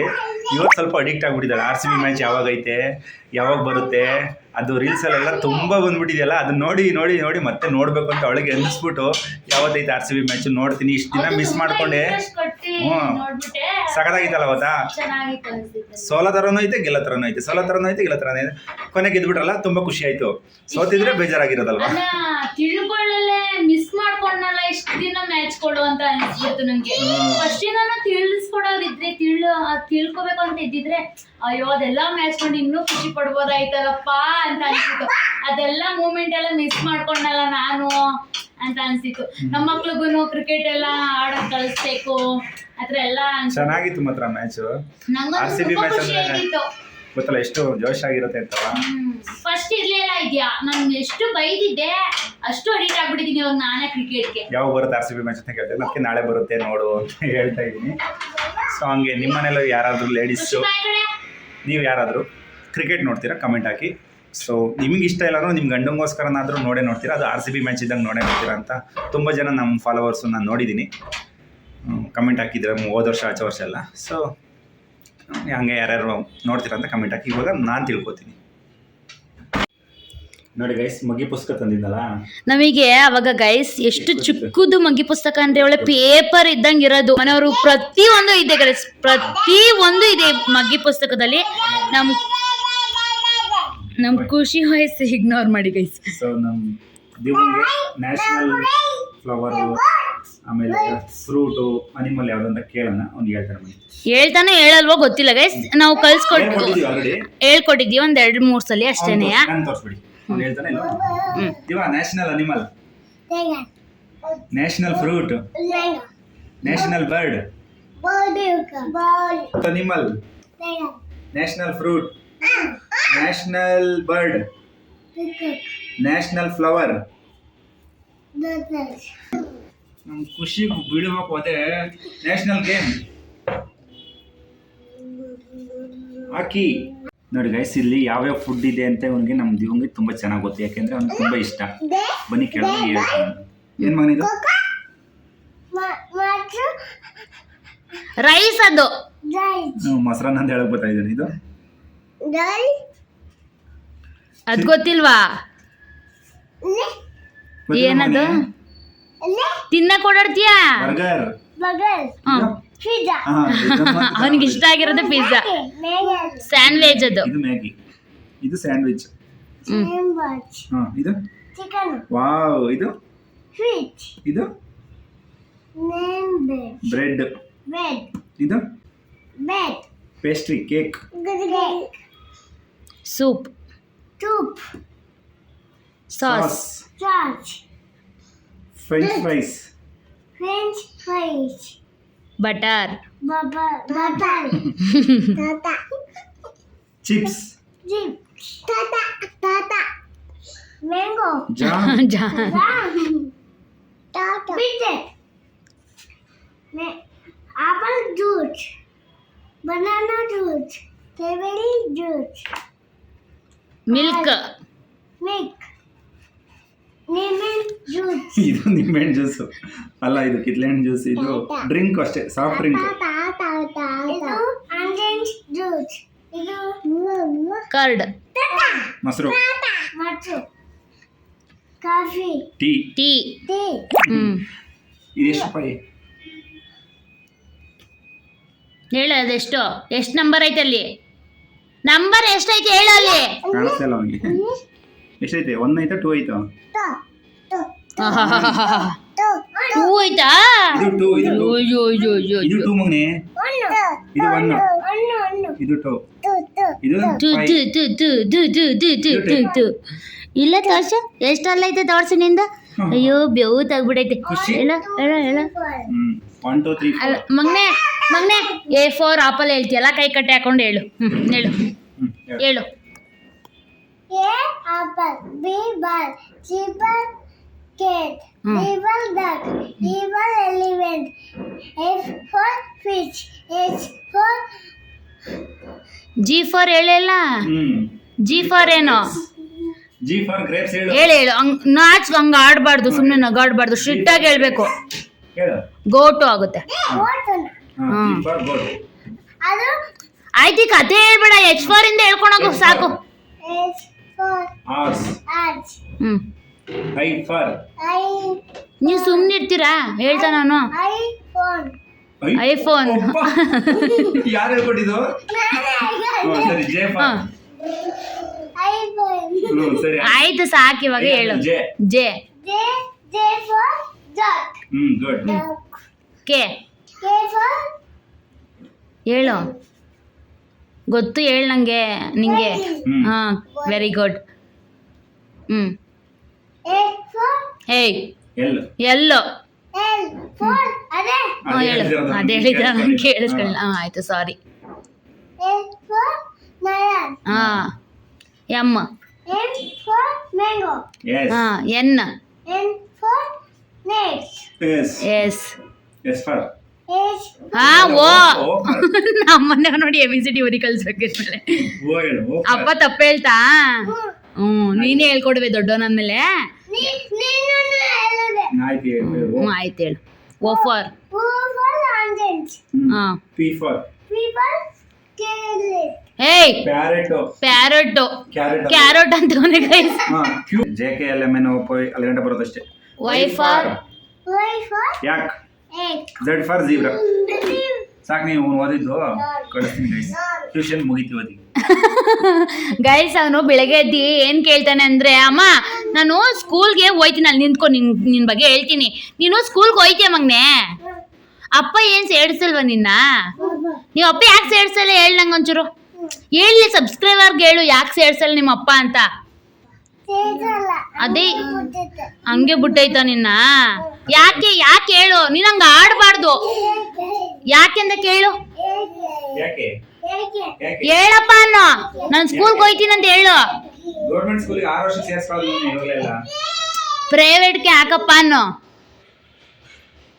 ಇವತ್ತು ಸ್ವಲ್ಪ ಅಡಿಕ್ಟ್ ಆಗಿಬಿಟ್ಟಿದ್ದಾಳೆ ಆರ್ ಸಿ ಬಿ ಮ್ಯಾಚ್ ಯಾವಾಗ ಐತೆ ಯಾವಾಗ ಬರುತ್ತೆ ಅದು ರೀಲ್ಸಲ್ಲೆಲ್ಲ ತುಂಬ ಬಂದ್ಬಿಟ್ಟಿದೆಯಲ್ಲ ಅದನ್ನ ನೋಡಿ ನೋಡಿ ನೋಡಿ ಮತ್ತೆ ನೋಡಬೇಕು ಅಂತ ಅವಳಿಗೆ ಅನ್ನಿಸ್ಬಿಟ್ಟು ಯಾವತ್ತೈತೆ ಆರ್ ಸಿ ಬಿ ಮ್ಯಾಚ್ ನೋಡ್ತೀನಿ. ಇಷ್ಟು ದಿನ ಮಿಸ್ ಮಾಡ್ಕೊಂಡೆ. ಹ್ಞೂ. ಸಕತ್ತಾಗಿತ್ತಲ್ಲ ಸಖತ್ತಾಗಿತ್ತಲ್ಲ ಅವತ್ತಾ ಸೋಲ ಥರನೂ ಐತೆ ಗೆಲ್ಲ ಥರನೂ ಐತೆ. ಸೋಲ ಥರನೂ ಐತೆ ಗೆಲ್ಲ ಥರನೂ ಐತೆ. ಕೊನೆಗೆ ಗೆದ್ಬಿಟ್ರಲ್ಲ ತುಂಬ ಖುಷಿ ಆಯಿತು. ಸೋತಿದ್ರೆ ಬೇಜಾರಾಗಿರೋದಲ್ವಾ? ತಿಳ್ಕೊಳ್ಳಲ್ಲೇ ಮಿಸ್ ಮಾಡ್ಕೊಂಡಲ್ಲ ಇಷ್ಟು ದಿನ ಅಂತ ಅನ್ಸ್ಬಿಡ್ತು ನನಗೆ. ಫಸ್ಟ್ ನಾನು ತಿಳಿಸ್ಕೊಡೋರು ಇದ್ರೆ ತಿಳ್ ತಿಳ್ಕೊಬೇಕು ಅಂತ ಇದ್ದಿದ್ರೆ ಅಯ್ಯೋ ಅದೆಲ್ಲ ಮ್ಯಾಚ್ ಮಾಡಿ ಇನ್ನೂ ಖುಷಿ ಪಡ್ಬೋದಾಯ್ತಲ್ಲಪ್ಪ ಅಂತ ಅನ್ಸಿತ್ತು. ಅದೆಲ್ಲ ಮೂಮೆಂಟ್ ಎಲ್ಲ ಮಿಸ್ ಮಾಡ್ಕೊಂಡಲ್ಲ ನಾನು ಅಂತ ಅನ್ಸಿತ್ತು. ನಮ್ಮ ಮಕ್ಳಿಗೂ ಕ್ರಿಕೆಟ್ ಎಲ್ಲ ಆಡೋ ಕಲಿಸ್ಬೇಕು ಆತರ ಎಲ್ಲ ಚೆನ್ನಾಗಿತ್ತು ಮಾತ್ರ ಮ್ಯಾಚ್ ನಂಗೊಂದು ತುಂಬಾ ಖುಷಿ ಆಗಿತ್ತು ಗೊತ್ತಲ್ಲ ಎಷ್ಟು ಜೋಶ್ ಆಗಿರುತ್ತೆ ಅಂತಲ್ಲ. ಫಸ್ಟ್ ಇರ್ಲಿಲ್ಲ ಇದ್ಯಾ? ನಾನು ಎಷ್ಟು ಬೈದಿದ್ದೆ ಅಷ್ಟು ಅಡಿಕ್ಟ್ ಆಗ್ಬಿಟ್ಟಿದೀನಿ ಇವಾಗ ನಾನೇ ಕ್ರಿಕೆಟ್ಗೆ ಯಾವಾಗ ಬರುತ್ತೆ ಆರ್ ಸಿ ಬಿ ಮ್ಯಾಚ್ ಅಂತ ಕೇಳ್ತಾರೆ ಅದಕ್ಕೆ ನಾಳೆ ಬರುತ್ತೆ ನೋಡು ಅಂತ ಹೇಳ್ತಾ ಇದ್ದೀನಿ. ಸೊ ಹಂಗೆ ನಿಮ್ಮ ಮನೇಲಿ ಯಾರಾದರೂ ಲೇಡೀಸು ನೀವು ಯಾರಾದರೂ ಕ್ರಿಕೆಟ್ ನೋಡ್ತೀರಾ? ಕಮೆಂಟ್ ಹಾಕಿ. ಸೊ ನಿಮಗೆ ಇಷ್ಟ ಇಲ್ಲ ನಿಮ್ಮ ಗಂಡಂಗೋಸ್ಕರನಾದರೂ ನೋಡೇ ನೋಡ್ತೀರಾ? ಅದು ಆರ್ ಸಿ ಬಿ ಮ್ಯಾಚ್ ಇದ್ದಂಗೆ ನೋಡೇ ನೋಡ್ತೀರಾ ಅಂತ ತುಂಬ ಜನ ನಮ್ಮ ಫಾಲೋವರ್ಸು ನಾನು ನೋಡಿದ್ದೀನಿ ಕಮೆಂಟ್ ಹಾಕಿದ್ರೆ ಹೋದ ವರ್ಷ ಆಚೆ ವರ್ಷ ಎಲ್ಲ ಸೊ ಹಂಗೆ ಯಾರ್ಯಾರು ನೋಡ್ತೀರಾ ಅಂತ ಕಮೆಂಟ್ ಹಾಕಿ. ಇವಾಗ ನಾನು ತಿಳ್ಕೊತೀನಿ. ನೋಡಿ ಗೈಸ್ ಮಗಿ ಪುಸ್ತಕ ತಂದಿದ್ದಲ್ಲ ನಮಗೆ ಅವಾಗ ಗೈಸ್ ಎಷ್ಟು ಚಿಕ್ಕದು ಮಗ್ಗಿ ಪುಸ್ತಕ ಅಂದ್ರೆ ಒಳ್ಳೆ ಪೇಪರ್ ಇದ್ದಂಗೆ ಇರೋದು. ಮನೆಯವರು ಪ್ರತಿ ಒಂದು ಇದೆ ಗೈಸ್ ಪ್ರತಿ ಒಂದು ಇದೆ ಮಗ್ಗಿ ಪುಸ್ತಕದಲ್ಲಿ. ನಮ್ ನಮ್ ಖುಷಿ ವಯಸ್ಸು ಇಗ್ನೋರ್ ಮಾಡಿ ಗೈಸ್ ಸೊ ನಮ್ ದೇವಂಗೆ ನ್ಯಾಷನಲ್ ಫ್ಲವರು ಆಮೇಲೆ ಫ್ರೂಟು ಅನಿಮಲ್ ಯಾವುದು ಅಂತ ಕೇಳೋಣ ಅವ್ನು ಹೇಳ್ತಾರೆ ಹೇಳ್ತಾನೆ ಹೇಳಲ್ವೋ ಗೊತ್ತಿಲ್ಲ ಗೈಸ್ ನಾವು ಕಳ್ಸ್ಕೊಟ್ಟು ಹೇಳ್ಕೊಟ್ಟಿದ್ದೀವಿ ಆಲ್ರೆಡಿ ಹೇಳ್ಕೊಟ್ಟಿದ್ವಿ ಒಂದ್ ಎರಡ್ ಮೂರ್ ಸಲ ಅಷ್ಟೇನೆ. ನಾನು ತೋರಿಸ್ಬಿಡಿ. ಅವ್ನು ಹೇಳ್ತಾನೆ ಇಲ್ಲ national animal national fruit national bird animal national fruit national bird national flower ನಮ್ಮ ಖುಷಿ ಬೀಳ್ಬೇಕು ಅದೇ ನ್ಯಾಷನಲ್ ಗೇಮ್ ಹಾಕಿ. ನೋಡಿ ಗೈಸ್ ಇಲ್ಲಿ ಯಾವ್ಯಾವ ಫುಡ್ ಇದೆ ಅಂತ ಇವನಿಗೆ ನಮ್ಮ ದಿವಂಗೆ ತುಂಬಾ ಚೆನ್ನಾಗಿ ಗೊತ್ತು. ಯಾಕೆಂದ್ರೆ ಅವ್ನಿಗೆ ತುಂಬಾ ಇಷ್ಟ. ಬನ್ನಿ ಹೇಳ್ತಾನೆ. ಏನು ಮಗನಿದು ರೈಸ್ ಅದು. ಮೊಸರನ್ನ ಅಂತ ಹೇಳಕ್ ಬರ್ತಾ ಇದ್ದಾನೆ. ಇದು? ಅದ್ ಗೊತ್ತಿಲ್ವಾ? ಏನದು? ತಿನ್ನಕ್ ಓಡಾಡ್ತೀಯಾ ಬರ್ಗರ್. ಹ್ಮ್. [laughs] ಅವನಿಗೆ ಇಷ್ಟ ಆಗಿರೋದು ಪಿಜ್ಜಾ ಸ್ಯಾಂಡ್ವಿಚ್ ಅದು. ಇದು ಮ್ಯಾಗಿ. ಇದು ಸ್ಯಾಂಡ್ವಿಚ್ ಹ್ಮ್. ಹಾಂ ಇದು? ವಾವ್ ಇದು? ಇದು? ಬ್ರೆಡ್ ಇದು? Pastry cake soup sauce French French fries French fries butter butter Tata chips chips Tata Tata mango jam jam Tata biscuit मैं apple juice banana juice strawberry juice milk milk [laughs] ಇದು ನಿಂಬೆಹಣ್ಣು juice ಅಲ್ಲ ಇದು ಕಿತ್ಲೆಹಣ್ಣು juice ಇದು drink ಅಷ್ಟೇ soft drink curd. ಮೊಸರು. Coffee. Tea. Tea. ಇದೆಷ್ಟು ರೂಪಾಯಿ? ಹೇಳ ಅದೆಷ್ಟು? ಎಷ್ಟು ನಂಬರ್ ಐತೆ ಅಲ್ಲಿ? ನಂಬರ್ ಎಷ್ಟೈತೆ ಹೇಳು ಅಲ್ಲಿ? ಕಾಣಿಸ್ತಾ ಇಲ್ಲ ಅವನಿಗೆ. ಎಷ್ಟೈತೆ ಒನ್ ಐತಾ ಟೂ ಐತಾ? ಟೂ ಟು ಟು ಐತಾ? ಇದು ಟೂ ಇದು ಟೂ ಅಯ್ಯೋ ಅಯ್ಯೋ ಅಯ್ಯೋ ಇದು ಟೂ ಮಗನೆ. ಇದು ಒನ್ ಒಂದು ಒಂದು ಇದು ಟೂ ಟು ಟು ಇದು ತು five. ತು ತು ತು ತು ತು ತು ತು ತು ತು. ಇಲ್ಲ ತೋರ್ಸು. ಎಷ್ಟಲ್ಲ ಐತೆ ತೋರ್ಸು ನಿಂದ? ಅಯ್ಯೋ ಬೆವು ತೆಗ್ಬಿಡೈತೆ ಇಲ್ಲ ಹೇಳ ಹೇಳ ಹ್ಮ್. ಒನ್ ಟೂ ತ್ರೀ ಅಲ್ಲ ಮಗ್ನೆ ಮಗ್ನೆ. ಎ ಫೋರ್ ಆಪಲ್ ಹೇಳ್ತೀಯಲ್ಲ ಕೈ ಕಟ್ಟೆ ಹಾಕೊಂಡು ಹೇಳು. ಹ್ಮ್ ಹೇಳು. ಹೇಳು. A apple, B ball, C ball, cat. D ball duck, E ball elephant, F for fish, H for G for ಹೇಳಿಲ್ಲ ಹ್ಮ್. ಜಿ ಫಾರ್ ಏನು? ಜಿ ಫಾರ್ ಗ್ರೇಪ್ಸ್ ಹೇಳು. ಹೇಳು ಹೇಳು. ಹಂಗ್ ನಾಚ್ ಹಂಗ ಆಡ್ಬಾರ್ದು ಸುಮ್ಮನೆ ನಗಾಡ್ಬಾರ್ದು ಸ್ಟ್ರಿಕ್ಟ್ ಆಗಿ ಹೇಳ್ಬೇಕು. ಹೇಳು. ಗೋಟು ಆಗುತ್ತೆ. water. ಜಿ ಫಾರ್ ಗೋಡ್ ಅದು ಆಯ್ತು ಈ ಕತೆ ಹೇಳ್ಬೇಡ. ಎಚ್ ಫೋರ್ ಇಂದ ಹೇಳ್ಕೊಳಕು ಸಾಕು. H ಹ್ಞೂ ನೀವು ಸುಮ್ಮನೆ ಇರ್ತೀರಾ ಹೇಳ್ತಾ ನಾನು. ಐಫೋನ್ [laughs] ಯಾರು ಆಯ್ತು. ಸಾಕು ಇವಾಗ ಹೇಳು. J J J dog hmm good K K for ಹೇಳು. ಗೊತ್ತು ಹೇಳ ನಂಗೆ ನಿಂಗೆ. ಹ್ಮ್. ಹಾ ವೆರಿ ಗುಡ್ ಹ್ಮ್. for L. Yellow. L for ಹೇಳು ಅದೇ ಹೇಳಿದ್ರ ಕೇಳಿಸ್ಕೊಳ್ಳ. ಹಾಂ. ಆಯ್ತು ಸಾರಿ for. ಹಾಂ. M. M for mango. Yes ಹಾಂ N. N for next. S S S for ಹಾ ಓ. [laughs] ನಮ್ಮನ್ನ ನೋಡಿ ಎ ಬಿ ಸಿ ಡಿ ಓದಿ ಕಲ್ಸೋಕಿದ್ಮೇಲೆ ಅಪ್ಪ ತಪ್ಪ ಹೇಳ್ತಾ? ಹ್ಮ್. ನೀನೇ ಹೇಳ್ಕೊಡ್ವೆ ದೊಡ್ಡವನಂದ್ಮೇಲೆ ಹ್ಮ್ ಆಯ್ತು ಹೇಳು ಓ. ಫಾರ್. ಹಾ. ಪ್ಯಾರೆಟ್. ಕ್ಯಾರೆಟ್ ಕ್ಯಾರೋಟ್ ಅಂತ guys J K L M N ಅಲ್ಲಿಗಂಟ ಬರೋದಷ್ಟೇ ವೈ ಫಾರ್ ಯಾಕೆ? ಝೆಡ್ ಫಾರ್ ಜೀಬ್ರಾ ಸಾಕು ನೀವು ಓದಿದ್ದು. ಕಳಿಸ್ತೀನಿ ಗೈಸ್ ಟ್ಯೂಷನ್ ಮುಗೀತಿ ಓದಿ ಗೈಸ್ ಅವನು ಬೆಳಗ್ಗೆ ಎದ್ದು ಏನು ಕೇಳ್ತಾನೆ ಅಂದರೆ ಅಮ್ಮ ನಾನು ಸ್ಕೂಲ್ಗೆ ಹೋಯ್ತೀನಿ ಅಲ್ಲಿ ನಿಂತ್ಕೊ ನಿನ್ ನಿನ್ನ ಬಗ್ಗೆ ಹೇಳ್ತೀನಿ. ನೀನು ಸ್ಕೂಲ್ಗೆ ಹೋಯ್ತೀಯ ಮಗ್ನೆ? ಅಪ್ಪ ಏನು ಸೇಡ್ಸಲ್ವ ನಿನ್ನ? ನೀವು ಅಪ್ಪ ಯಾಕೆ ಸೇಡ್ಸಲ್ಲ ಹೇಳ್ ನಂಗೆ ಒಂಚೂರು. ಹೇಳಿ ಸಬ್ಸ್ಕ್ರೈಬರ್ಗೆ ಹೇಳು ಯಾಕೆ ಸೇಡ್ಸಲ್ಲ ನಿಮ್ಮ ಅಪ್ಪ ಅಂತ. ಅದೇ. ಹಂಗೆ ಬಿಟ್ಟೈತ ನಿನ್ನ? ಯಾಕೆ ಯಾಕೆ ಹೇಳು? ನೀನು ಹಂಗ ಆಡ್ಬಾರ್ದು. ಯಾಕೆ ಯಾಕೆಂದ ಕೇಳು. ಯಾಕೆ? ಯಾಕೆ? ಹೇಳಪ್ಪ ಅನ್ನೋ. ನಾನು ಸ್ಕೂಲ್ಗೆ ಹೋಯ್ತೀನಿ ಅಂತ ಹೇಳು. ಪ್ರೈವೇಟ್ಗೆ ಹಾಕಪ್ಪ ಅನ್ನೋ?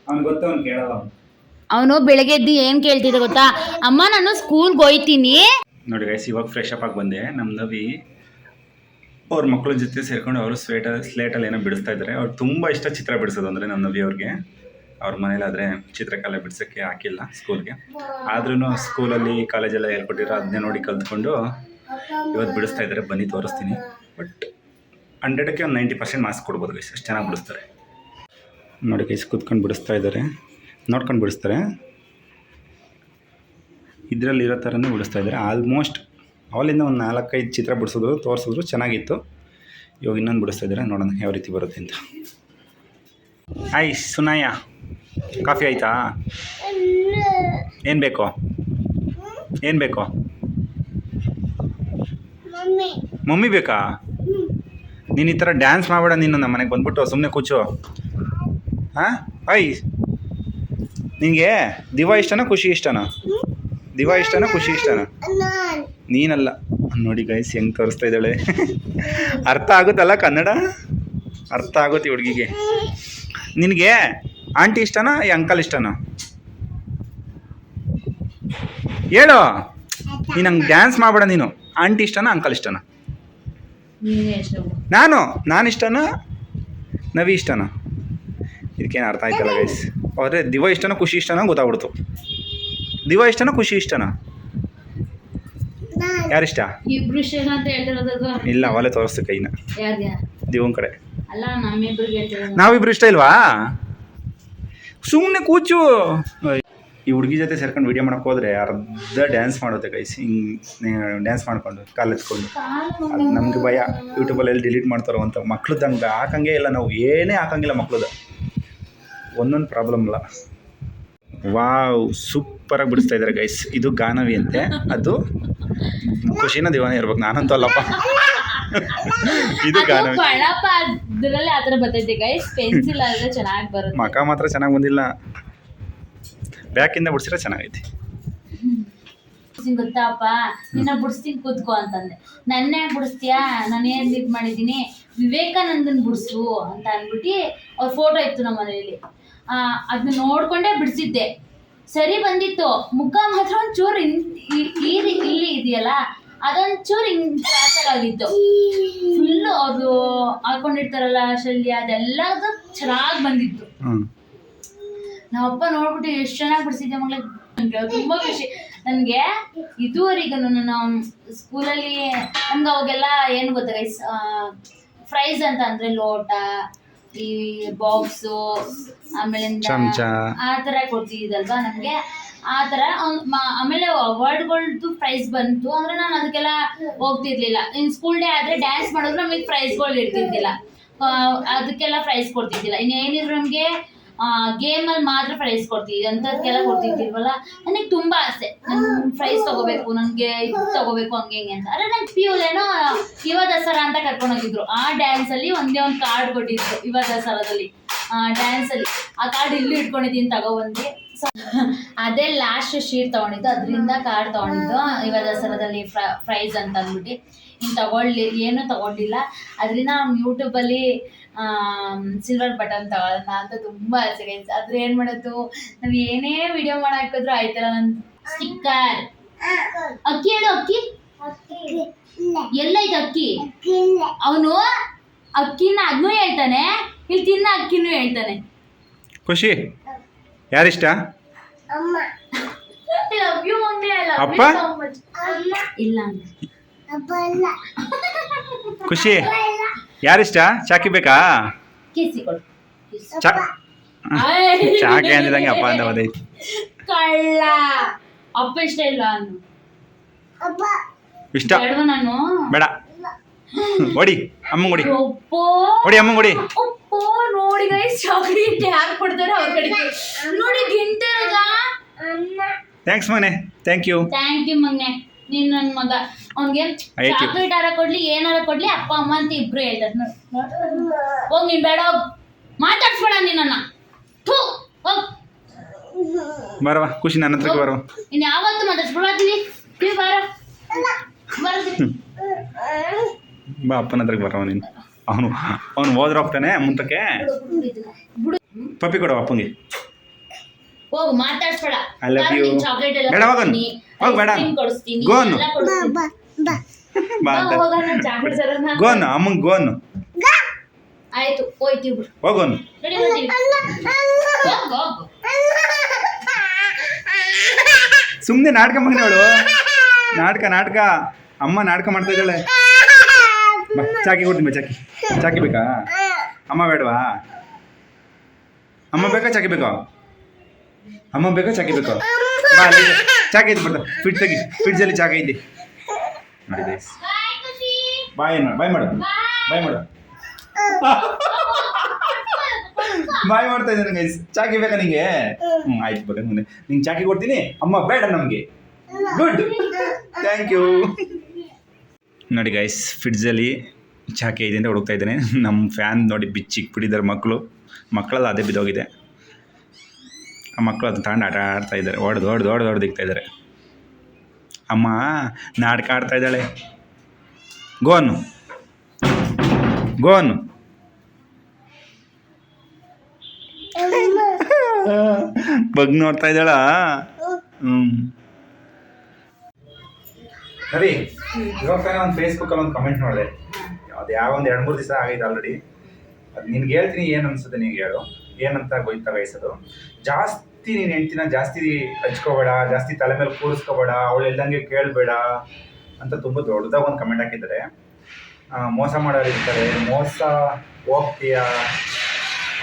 ಅವ್ನಿಗೆ ಗೊತ್ತು ಅವ್ನು ಕೇಳಲ್ಲ ಅವ್ನು. ಅವನು ಬೆಳಗ್ಗೆ ಎದ್ದು ಏನು ಕೇಳ್ತಿದ್ದೆ ಗೊತ್ತಾ? ಅಮ್ಮ ನಾನು ಸ್ಕೂಲ್ಗೆ ಹೋಯ್ತೀನಿ. ನೋಡಿ ಗೈಸ್ ಇವಾಗ ಫ್ರೆಶ್ ಅಪ್ ಆಗಿ ಬಂದೆ. ನಮ್ಮ ನವಿ ಅವ್ರ ಮಕ್ಕಳ ಜೊತೆ ಸೇರ್ಕೊಂಡು ಅವರು ಸ್ವೇಟರ್ ಸ್ಲೇಟಲ್ಲಿ ಏನೋ ಬಿಡಿಸ್ತಾ ಇದ್ದಾರೆ ಅವ್ರು ತುಂಬ ಇಷ್ಟ ಚಿತ್ರ ಬಿಡಿಸೋದು ಅಂದರೆ ನನ್ನ ನವಿ ಅವ್ರಿಗೆ. ಅವ್ರ ಮನೇಲಾದರೆ ಚಿತ್ರಕಲೆ ಬಿಡಿಸೋಕ್ಕೆ ಹಾಕಿಲ್ಲ ಸ್ಕೂಲ್ಗೆ. ಆದ್ರೂ ಸ್ಕೂಲಲ್ಲಿ, ಕಾಲೇಜೆಲ್ಲ ಹೇಳ್ಕೊಟ್ಟಿರೋ ಅದನ್ನೇ ನೋಡಿ ಕಲ್ತ್ಕೊಂಡು ಇವತ್ತು ಬಿಡಿಸ್ತಾ ಇದ್ದಾರೆ ಬನ್ನಿ ತೋರಿಸ್ತೀನಿ. ಬಟ್ ಹಂಡ್ರೆಡಕ್ಕೆ ಒಂದು ನೈಂಟಿ ಪರ್ಸೆಂಟ್ ಮಾರ್ಕ್ಸ್ ಕೊಡ್ಬೋದು ಗೈಸ್ ಅಷ್ಟು ಚೆನ್ನಾಗಿ ಬಿಡಿಸ್ತಾರೆ. ನೋಡಿ ಗೈಸ್ ಕೂತ್ಕೊಂಡು ಬಿಡಿಸ್ತಾ ಇದ್ದಾರೆ ನೋಡ್ಕೊಂಡು ಬಿಡಿಸ್ತಾರೆ. ಇದರಲ್ಲಿರೋ ಥರನೇ ಬಿಡಿಸ್ತಾ ಇದ್ದಾರೆ ಆಲ್ಮೋಸ್ಟ್ ಅವಲಿಂದ ಒಂದು ನಾಲ್ಕೈದು ಚಿತ್ರ ಬಿಡಿಸಿದ್ರು ತೋರಿಸಿದ್ರು ಚೆನ್ನಾಗಿತ್ತು. ಇವಾಗ ಇನ್ನೊಂದು ಬಿಡಿಸ್ತಾ ಇದ್ದಾರೆ ನೋಡೋಣ ಯಾವ ರೀತಿ ಬರುತ್ತೆ ಅಂತ. ಆಯ್ ಸುನಾಯ ಕಾಫಿ ಆಯಿತಾ? ಏನು ಬೇಕು? ಏನು ಬೇಕು? ಮಮ್ಮಿ. ಬೇಕಾ? ನೀನು ಈ ಥರ ಡ್ಯಾನ್ಸ್ ಮಾಡಬೇಡ ನೀನು ನಮ್ಮ ಮನೆಗೆ ಬಂದ್ಬಿಟ್ಟು ಸುಮ್ಮನೆ ಕೂಚು. ಹಾಂ? ಹಾಯ್. ನಿನಗೆ ದಿವಾ ಇಷ್ಟನಾ ಖುಷಿ ಇಷ್ಟನಾ? ದಿವಾ ಇಷ್ಟನಾ ಖುಷಿ ಇಷ್ಟನಾ? ನೀನಲ್ಲ. ನೋಡಿ ಗೈಸ್ ಹೆಂಗೆ ತೋರಿಸ್ತಾ ಇದ್ದಾಳೆ. ಅರ್ಥ ಆಗುತ್ತಲ್ಲ ಕನ್ನಡ? ಅರ್ಥ ಆಗುತ್ತೆ ಹುಡುಗಿಗೆ. ನಿನಗೆ ಆಂಟಿ ಇಷ್ಟನಾ ಈ ಅಂಕಲ್ ಇಷ್ಟನಾ? ಹೇಳು. ನೀನು ಹಂಗೆ ಡ್ಯಾನ್ಸ್ ಮಾಡಬೇಡ ನೀನು. ಆಂಟಿ ಇಷ್ಟನಾ ಅಂಕಲ್ ಇಷ್ಟನಾ? ನೀನೇ ನಾನು? ಇಷ್ಟನಾ? ನವಿ ಇಷ್ಟನಾ? ಇದಕ್ಕೇನು ಅರ್ಥ ಆಯ್ತಲ್ಲ ಗೈಸ್ ಆದರೆ ದಿವ ಇಷ್ಟನ ಖುಷಿ ಇಷ್ಟನ ಗೊತ್ತಾಗ್ಬಿಡ್ತು. ದಿವ ಇಷ್ಟನ ಖುಷಿ ಇಷ್ಟನಾ? ಯಾರಿಷ್ಟ? ಇಬ್ರು ಇಷ್ಟ ಅಂತ ಹೇಳ್ತಿರೋದು ಇಲ್ಲ ಅವಲೇ ತೋರಿಸ್ತು ಕೈನ. ಯಾರಿಗೆ? ದಿವನ್ ಕಡೆ. ಅಲ್ಲ ನಮ್ಮಿಬ್ರಿಗೆ ಹೇಳ್ತಿರೋದು. ನಾವಿಬ್ರು ಇಷ್ಟ ಇಲ್ವಾ? ಸುಮ್ಮನೆ ಕೂಚು. ಈ ಹುಡುಗಿ ಜೊತೆ ಸೇರ್ಕೊಂಡು ವಿಡಿಯೋ ಮಾಡಕ್ಕೆ ಹೋದ್ರೆ ಅರ್ಧ ಡ್ಯಾನ್ಸ್ ಮಾಡುತ್ತೆ ಗೈಸ್ ಹಿಂಗೆ ಡ್ಯಾನ್ಸ್ ಮಾಡ್ಕೊಂಡು ಕಾಲು ಅದು ನಮ್ಗೆ ಭಯ. ಯೂಟ್ಯೂಬಲ್ಲಿ ಎಲ್ಲಿ ಡಿಲೀಟ್ ಮಾಡ್ತಾರೋ ಅಂತ ಮಕ್ಳದ್ದು ಹಾಕಂಗೆ ಇಲ್ಲ ನಾವು. ಏನೇ ಹಾಕಂಗಿಲ್ಲ ಮಕ್ಳದ್ದು ಒಂದೊಂದು ಪ್ರಾಬ್ಲಮ್ ಇಲ್ಲ ವಾವ್ ಸೂಪರಾಗಿ ಬಿಡಿಸ್ತಾ ಇದ್ದಾರೆ ಗೈಸ್ ಇದು ಗಾನವಿ ಅಂತೆ. ಅದು ಖುಷಿನ ದಿವಾನಿ ಇರ್ಬೇಕು ನಾನಂತೂ ಅಲ್ಲಪ್ಪ. ಇದು ಗಾನವಿ. ಅದ್ರಲ್ಲಿ ಆ ಥರ ಬರ್ತೈತೆ ಗೈಸ್ ಪೆನ್ಸಿಲ್ ಆದ್ರೆ ಚೆನ್ನಾಗಿ ಬರುತ್ತೆ. ಮಕ ಮಾತ್ರ ಚೆನ್ನಾಗಿ ಬಂದಿಲ್ಲ. ಬ್ಯಾಕಿಂದ ಬಿಡ್ಸಿದ್ರೆ ಚೆನ್ನಾಗೈತಿ. ಗೊತ್ತಾಪ ನಿನ್ನ ಬಿಡಿಸ್ತೀನಿ ಕೂತ್ಕೋ ಅಂತಂದೆ. ನನ್ನೇ ಬಿಡಿಸ್ತೀಯಾ? ನಾನು ಏನು ಇದು ಮಾಡಿದ್ದೀನಿ? ವಿವೇಕಾನಂದನ್ ಬಿಡಿಸು ಅಂತ ಅಂದ್ಬಿಟ್ಟು ಅವ್ರ ಫೋಟೋ ಇತ್ತು ನಮ್ಮ ಮನೆಯಲ್ಲಿ ಅದನ್ನ ನೋಡ್ಕೊಂಡೇ ಬಿಡಿಸಿದ್ದೆ. ಸರಿ ಬಂದಿತ್ತು. ಮುಖ ಮಾತ್ರ ಒಂಚೂರು ಇಲ್ಲಿ ಈ- ಇಲ್ಲಿ ಇದೆಯಲ್ಲ? ಅದೊಂಚೂರು ಹಿಂಗ್ ಆಗಿತ್ತು ಫುಲ್ ಅದು ಹಾಕೊಂಡಿರ್ತಾರಲ್ಲ ಶಲ್ಯ ಅದೆಲ್ಲದು ಚೆನ್ನಾಗಿ ಬಂದಿತ್ತು. ನಾವಪ್ಪ ನಮ್ಮಪ್ಪ ನೋಡ್ಬಿಟ್ಟು ಎಷ್ಟು ಚೆನ್ನಾಗಿ ಬಿಡಿಸಿದ್ದೆ ಮಗಳ? ತುಂಬಾ ಖುಷಿ. ನನಗೆ ಇದುವರೆಗೂ ನಾನು ಸ್ಕೂಲಲ್ಲಿ ನಮ್ಗೆ ಅವಾಗೆಲ್ಲ ಏನು ಗೊತ್ತಾ ಗೈಸ್ ಪ್ರೈಸ್ ಅಂತ ಅಂದ್ರೆ ಲೋಟ ಈ ಬಾಕ್ಸು ಆಮೇಲೆ ಚಮಚ. ಆ ತರ ಕೊಡ್ತಿದ್ದಲ್ವಾ ನಮ್ಗೆ? ಆ ತರ ಆಮೇಲೆ ಅವಾರ್ಡ್ಗಳ್ದು ಪ್ರೈಸ್ ಬಂತು. ಅಂದ್ರೆ ನಾನು ಅದಕ್ಕೆಲ್ಲ ಹೋಗ್ತಿರ್ಲಿಲ್ಲ. ಇನ್ ಸ್ಕೂಲ್ ಡೇ ಆದ್ರೆ ಡ್ಯಾನ್ಸ್ ಮಾಡಿದ್ರೆ ನಮಗೆ ಪ್ರೈಸ್ಗಳು ಇರ್ತಿದ್ದಿಲ್ಲ. ಅದಕ್ಕೆಲ್ಲ ಪ್ರೈಸ್ ಕೊಡ್ತಿದ್ದಿಲ್ಲ. ಇನ್ನೇನಿದ್ರು ಏನಿದ್ರು ಗೇಮ್ ಅಲ್ಲಿ ಮಾತ್ರ ಪ್ರೈಸ್ ಕೊಡ್ತಿದ್ವಿ. ಅಂಥದ್ಕೆಲ್ಲ ಕೊಡ್ತಿದ್ದಿಲ್ವಲ್ಲ? ನನಗೆ ತುಂಬಾ ಆಸೆ. ನನ್ ಪ್ರೈಸ್ ತಗೋಬೇಕು ನನ್ಗೆ ಇದು ತಗೋಬೇಕು ಹಂಗೆ ಹಿಂಗೆ ಅಂತ. ಅಂದ್ರೆ ನನ್ ಪಿ ಏನೋ ದಸರಾ ಅಂತ ಕರ್ಕೊಂಡೋಗಿದ್ರು ಆ ಡ್ಯಾನ್ಸ್ ಅಲ್ಲಿ ಒಂದೇ ಒಂದು ಕಾರ್ಡ್ ಕೊಟ್ಟಿದ್ರು ಯುವ ದಸರಾದಲ್ಲಿ ಡ್ಯಾನ್ಸಲ್ಲಿ ಆ ಕಾರ್ಡ್ ಇಲ್ಲೂ ಇಟ್ಕೊಂಡಿದ್ದೀನಿ ತಗೊಬಂದು ಅದೇ ಲಾಸ್ಟ್ ಶೀಟ್ ತಗೊಂಡಿದ್ದು ಅದರಿಂದ ಕಾರ್ಡ್ ತಗೊಂಡಿದ್ದು ಯುವ ದಸರಾದಲ್ಲಿ ಪ್ರೈಸ್ ಅಂತ ಅಂದ್ಬಿಟ್ಟು ಇನ್ನು ತಗೊಳ್ಳಿ ಏನು ತಗೊಂಡಿಲ್ಲ ಅದರಿಂದ ಯೂಟ್ಯೂಬ್ ಯೂಟ್ಯೂಬಲ್ಲಿ ಸಿಲ್ವರ್ ಬಟನ್ ತಗೊಳ್ಳೋಣ ಅಂತ ತುಂಬ ಆಸೆ ಆದ್ರೆ ಏನು ಮಾಡೋದು ನಾವು ಏನೇ ವಿಡಿಯೋ ಮಾಡಾಕಿದ್ರು ಆಯ್ತಲ್ಲ ನನ್ನ ಸ್ಟಿಕ್ಕರ್ ಅಕ್ಕಿ ಹೇಳು ಅಕ್ಕಿ ಎಲ್ಲೈತೆ ಅಕ್ಕಿ? ಅವನು ಅಕ್ಕಿನ ಅದನ್ನೂ ಹೇಳ್ತಾನೆ ಇಲ್ಲಿ ತಿನ್ನ ಅಕ್ಕಿನೂ ಹೇಳ್ತಾನೆ. ಖುಷಿ. ಯಾರಿಷ್ಟ? ಅಪ್ಪ? ಇಲ್ಲ ಅಪ್ಪ ಇಲ್ಲ. ಖುಷಿ. ಯಾರಿಷ್ಟ? ಚಾಕಿ ಬೇಕಾ? ಚಾಕಿ ಅಂದಿದಂಗೆ ಅಪ್ಪ ಅಂತ ಕಳ್ಳ. ಅಪ್ಪ ಇಷ್ಟ ಇಲ್ಲ ಅನ್ನು ಅಪ್ಪ. ಇಷ್ಟ? ನಾನು? ಬೇಡ. ಹೊಡಿ ಅಮ್ಮ ಹೊಡಿ ಒಪ್ಪೋ ಹೊಡಿ ಅಮ್ಮ ಹೊಡಿ ಒಪ್ಪೋ ನೋಡಿ ಗೈಸ್ ಚಾಕ್ಲೇಟ್ ಯಾರು ಕೊಡ್ತಾರೆ ಅವ್ರ ಕಡೆ ನೋಡಿ ಅಮ್ಮ. ಥ್ಯಾಂಕ್ಸ್ ಮಗನೆ. ಥ್ಯಾಂಕ್ ಯು ಥ್ಯಾಂಕ್ ಯು ಮಗ್ನೆ. ನೀನ್ ನನ್ನ ಮಗ. ಅವ್ನಿಗೆ. ಚಾಕ್ಲೇಟ್ ಆರ ಕೊಡ್ಲಿ ಏನಾರ ಕೊಡ್ಲಿ ಅಪ್ಪ ಅಮ್ಮ ಅಂತ ಇಬ್ರು ಹೇಳ್ತಾರೆ. ಹೋಗ್ ನೀನ್ ಬೇಡ ಹೋಗ್. ಮಾತಾಡ್ಸ್ಬೇಡ ನೀನನ್ನ ಥೂ ಹೋಗ್. ಬರವಾ ಖುಷಿ ನನ್ನ ಹತ್ರಕ್ಕೆ ಬರವಾ ಇನ್ ಯಾವತ್ತು ಮಾತಾಡ್ಸ್ಬೇಡ ನೀವು ಟಿವಿ ಬಾರ. ಬಾ ಅಪ್ಪನ ಹತ್ರಕ್ಕೆ ಬರವ ನೀನು. ಅವನು ಅವನು ಹೋದ್ರೆ ಹೋಗ್ತಾನೆ ಮುಂತಕ್ಕೆ ಪಪ್ಪಿ ಕೊಡವ ಅಪ್ಪಂಗೆ. ಹೋಗು ಮಾತಾಡ್ಸ್ಬೇಡ. ಐ ಲವ್ ಯು ಚಾಕ್ಲೇಟ್ ಎಲ್ಲ ಬೇಡ ಹೋಗನ್. ಹೋಗ ಬೇಡ. ಕೊಡಿಸ್ತೀನಿ. ಹೋಗೋಣ, ಸರೋಣ. ಗೋನ್ ಅಮ್ಮಂಗೆ ಗೋನು ಆಯ್ತು ಹೋಯ್ತೀವಿ ಹೋಗೋನು ಸುಮ್ಮನೆ ನಾಟಕ ಮಗನವಳು ನಾಟಕ ನಾಟಕ. ಅಮ್ಮ ನಾಟಕ ಮಾಡ್ತಾ ಇದ್ದಾಳೆ. ಬಾ, ಚಾಕಿ ಕೊಡ್ತೀನಿ ಚಾಕಿ. ಚಾಕಿ ಬೇಕಾ? ಅಮ್ಮ ಬೇಡವಾ? ಅಮ್ಮ ಬೇಕಾ ಚಾಕಿ ಬೇಕಾ? ಅಮ್ಮ ಬೇಕಾ ಚಾಕಿ ಬೇಕಾ? ಬಾ, ಅಲ್ಲಿ. ಚಾಕಿ ಐತಿ ಬರ್ತಾ. ಫ್ರಿಡ್ಜ್ ತೆಗಿ. ಫ್ರಿಡ್ಜಲ್ಲಿ ಚಾಕಿ ಐತಿ. ನೋಡಿ. ಬಾಯ್ ಏನು ಬಾಯ್ ಮಾಡು? ಬಾಯ್ ಮಾಡು? ಬಾಯ್ ಮಾಡ್ತಾ ಇದ್ದಾನೆ ಗೈಸ್ ಚಾಕಿ ಬೇಕಾ ನಿಂಗೆ? ಹ್ಞೂ ಆಯ್ತು ಬರ್ತೀನಿ ಮುಂದೆ ನಿಂಗೆ ಚಾಕಿ ಕೊಡ್ತೀನಿ. ಅಮ್ಮ ಬೇಡ ನಮಗೆ. ಗುಡ್ ಥ್ಯಾಂಕ್ ಯು ನೋಡಿ ಗೈಸ್ ಫ್ರಿಡ್ಜಲ್ಲಿ ಚಾಕೆ ಇದೆ ಅಂತ ಹುಡುಕ್ತಾ ಇದ್ದೇನೆ. [laughs] ನಮ್ಮ ಫ್ಯಾನ್ ನೋಡಿ ಬಿಚ್ಚಿಕ್ ಬಿಟ್ಟಿದ್ದಾರೆ ಮಕ್ಕಳು ಮಕ್ಕಳಲ್ಲ ಅದೇ ಬಿದ್ದೋಗಿದೆ. ಆ ಮಕ್ಕಳು ಅದನ್ನ ತಗೊಂಡು ಆಟ ಆಡ್ತಾ ಇದ್ದಾರೆ. ಹೊಡೆದು ಹೊಡೆದು ಹೊಡೆದು ಹೊಡೆದು ಇಕ್ತಾ ಇದ್ದಾರೆ. ಅಮ್ಮ ನಾಟಕ ಆಡ್ತಾ ಇದ್ದಾಳೆ. ಗೋನು ಗೋನು [laughs] ಬಗ್ ನೋಡ್ತಾ ಇದ್ದಾಳ? ಹ್ಞೂ ರವಿ, ಇವಾಗ ತಾನೇ ಒಂದು ಫೇಸ್ಬುಕ್ಕಲ್ಲಿ ಒಂದು ಕಮೆಂಟ್ ನೋಡಿದೆ. ಅದು ಯಾವ ಒಂದು ಎರಡು ಮೂರು ದಿವಸ ಆಗಿದೆ ಆಲ್ರೆಡಿ ಅದು ನಿನ್ಗೆ ಹೇಳ್ತೀನಿ ಏನು ಅನ್ಸುತ್ತೆ ನೀನು ಹೇಳು. ಏನಂತ ಗೊಯ್ತಾ ವಯಸ್ಸದು? ಜಾಸ್ತಿ ನೀನು ಹೆಂಡ್ತಿನ ಜಾಸ್ತಿ ಹಚ್ಕೋಬೇಡ, ಜಾಸ್ತಿ ತಲೆ ಮೇಲೆ ಕೂರಿಸ್ಕೋಬೇಡ, ಅವಳು ಇಲ್ದಂಗೆ ಕೇಳಬೇಡ ಅಂತ ತುಂಬ ದೊಡ್ಡದಾಗ ಒಂದು ಕಮೆಂಟ್ ಹಾಕಿದ್ದಾರೆ. ಮೋಸ ಮಾಡೋರು ಇರ್ತಾರೆ, ಮೋಸ ಹೋಗ್ತೀಯ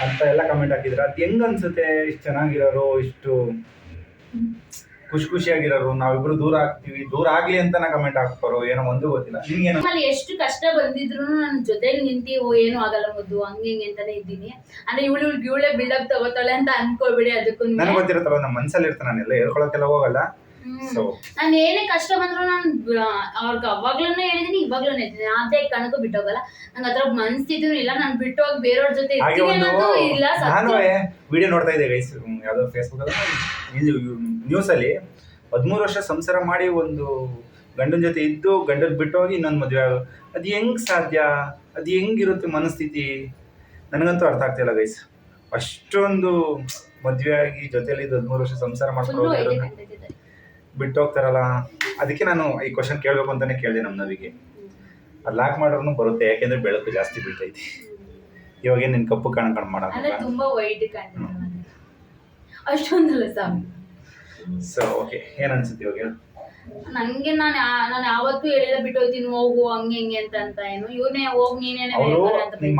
ಅಂತ ಎಲ್ಲ ಕಮೆಂಟ್ ಹಾಕಿದ್ರೆ ಅದು ಹೆಂಗ್ ಅನ್ಸುತ್ತೆ? ಇಷ್ಟು ಚೆನ್ನಾಗಿರೋರು, ಇಷ್ಟು ಖುಷಿ ಖುಷಿಯಾಗಿರೋರು ನಾವಿಬ್ರು ದೂರ ಆಗ್ತೀವಿ ದೂರ ಆಗ್ಲಿ ಅಂತ ನಾ ಕಮೆಂಟ್ ಹಾಕ್ತಾರೋ ಏನೋ ಒಂದು ಗೊತ್ತಿಲ್ಲ. ನಿಮ್ಗೇನು ನಮ್ಮಲ್ಲಿ ಎಷ್ಟು ಕಷ್ಟ ಬಂದಿದ್ರು ನನ್ನ ಜೊತೆಲಿ ನಿಂತಿ ಓ ಏನು ಆಗಲ್ಲ ಮುದ್ದು ಹಂಗೆ ಹಿಂಗೆ ಅಂತಾನೆ ಇದ್ದೀನಿ. ಅಂದ್ರೆ ಇವಳು ಇವಳೇ ಬಿಲ್ಡಪ್ ತಗೋತಾಳೆ ಅಂತ ಅನ್ಕೊಳ್ಬೇಡಿ ಅದಕ್ಕೂ ನನಗೆ ಗೊತ್ತಿರುತ್ತಲ್ಲ ನಮ್ಮ ಮನ್ಸಲ್ಲಿ ಇರ್ತಾನೆ ನಾನೆಲ್ಲ ಹೇಳ್ಕೊಳಕ್ಕೆಲ್ಲ ಹೋಗಲ್ಲ. ಸೊ ನಾನು ಏನೇ ಕಷ್ಟ ಬಂದ್ರು ನಾನು ಅವ್ರಿಗೆ ಅವಾಗ್ಲೂ ಹೇಳಿದೀನಿ ಇವಾಗ್ಲೂ ಹೇಳ್ತೀನಿ ಅದೇ ಕಣಕ್ಕೂ ಬಿಟ್ಟೋಗಲ್ಲ. ನಂಗೆ ಅದ್ರ ಮನಸ್ಥಿತಿ ಇಲ್ಲ ನಾನು ಬಿಟ್ಟೋಗಿ ಬೇರೆಯವ್ರ ಜೊತೆ ಹಾಗೆ ಇರ್ತೀನಿ ಒಂದು ಅನ್ನೋದು ಇಲ್ಲ ನಾನು ಸತ್ಯ ವಿಡಿಯೋ ನೋಡ್ತಾ ಇದ್ದೆ ಗೈಸ್ ಯಾವುದೋ ಫೇಸ್ಬುಕ್ ಅಲ್ಲಿ ನ್ಯೂಸ್ ಅಲ್ಲಿ ಹದಿಮೂರು ವರ್ಷ ಸಂಸಾರ ಮಾಡಿ ಒಂದು ಗಂಡನ ಜೊತೆ ಇದ್ದು ಗಂಡನ್ ಬಿಟ್ಟು ಹೋಗಿ ಇನ್ನೊಂದು ಮದುವೆ ಆಗೋ ಅದು ಹೆಂಗ್ ಸಾಧ್ಯ? ಅದು ಹೆಂಗಿರುತ್ತೆ ಮನಸ್ಥಿತಿ? ನನಗಂತೂ ಅರ್ಥ ಆಗ್ತಿಲ್ಲ ಗೈಸ್ ಅಷ್ಟೊಂದು ಮದುವೆ ಆಗಿ ಜೊತೆಲಿ ಹದಿಮೂರು ವರ್ಷ ಸಂಸಾರ ಮಾಡ್ಕೊಂಡು ಬಿಟ್ಟು ಹೋಗ್ತಾರಲ್ಲ ಅದಕ್ಕೆ ನಾನು ಈ ಕ್ವಶನ್ ಕೇಳಬೇಕು ಅಂತಲೇ ಕೇಳಿದೆ ನಮ್ಮ ನವಿಗೆ. ಅದು ಲಾಕ್ ಮಾಡೋರು ಬರುತ್ತೆ ಯಾಕೆಂದ್ರೆ ಬೆಳಕು ಜಾಸ್ತಿ ಬೀಳ್ತೈತಿ. ಇವಾಗ ನಿನ್ನ ನಿನ್ ಕಪ್ಪು ಕಣ ಕಣ್ ಅಂದ್ರೆ ಮಾಡಲ್ಲ ತುಂಬಾ ವೈಟ್ ಕಾಣ್ತಿದೆ ಅಷ್ಟೊಂದಲ್ಲ ಸ್ವಾಮಿ ಸೊ ಓಕೆ ಏನು ಅನ್ಸುತ್ತೆ ಇವಾಗ ಹೇಳು? ನಂಗೆ ನಾನು ನಾನು ಯಾವತ್ತೂ ಹೇಳಿಲ್ಲ ಬಿಟ್ಟು ಹೋಗ್ತೀನಿ ಹೋಗು ಹಂಗೆ ಹಿಂಗೆ ಅಂತ ಅಂತ ಏನು. ಇವನೇ ಹೋಗ್ ನೀನೇನೆ ಅವರು ನೀನ್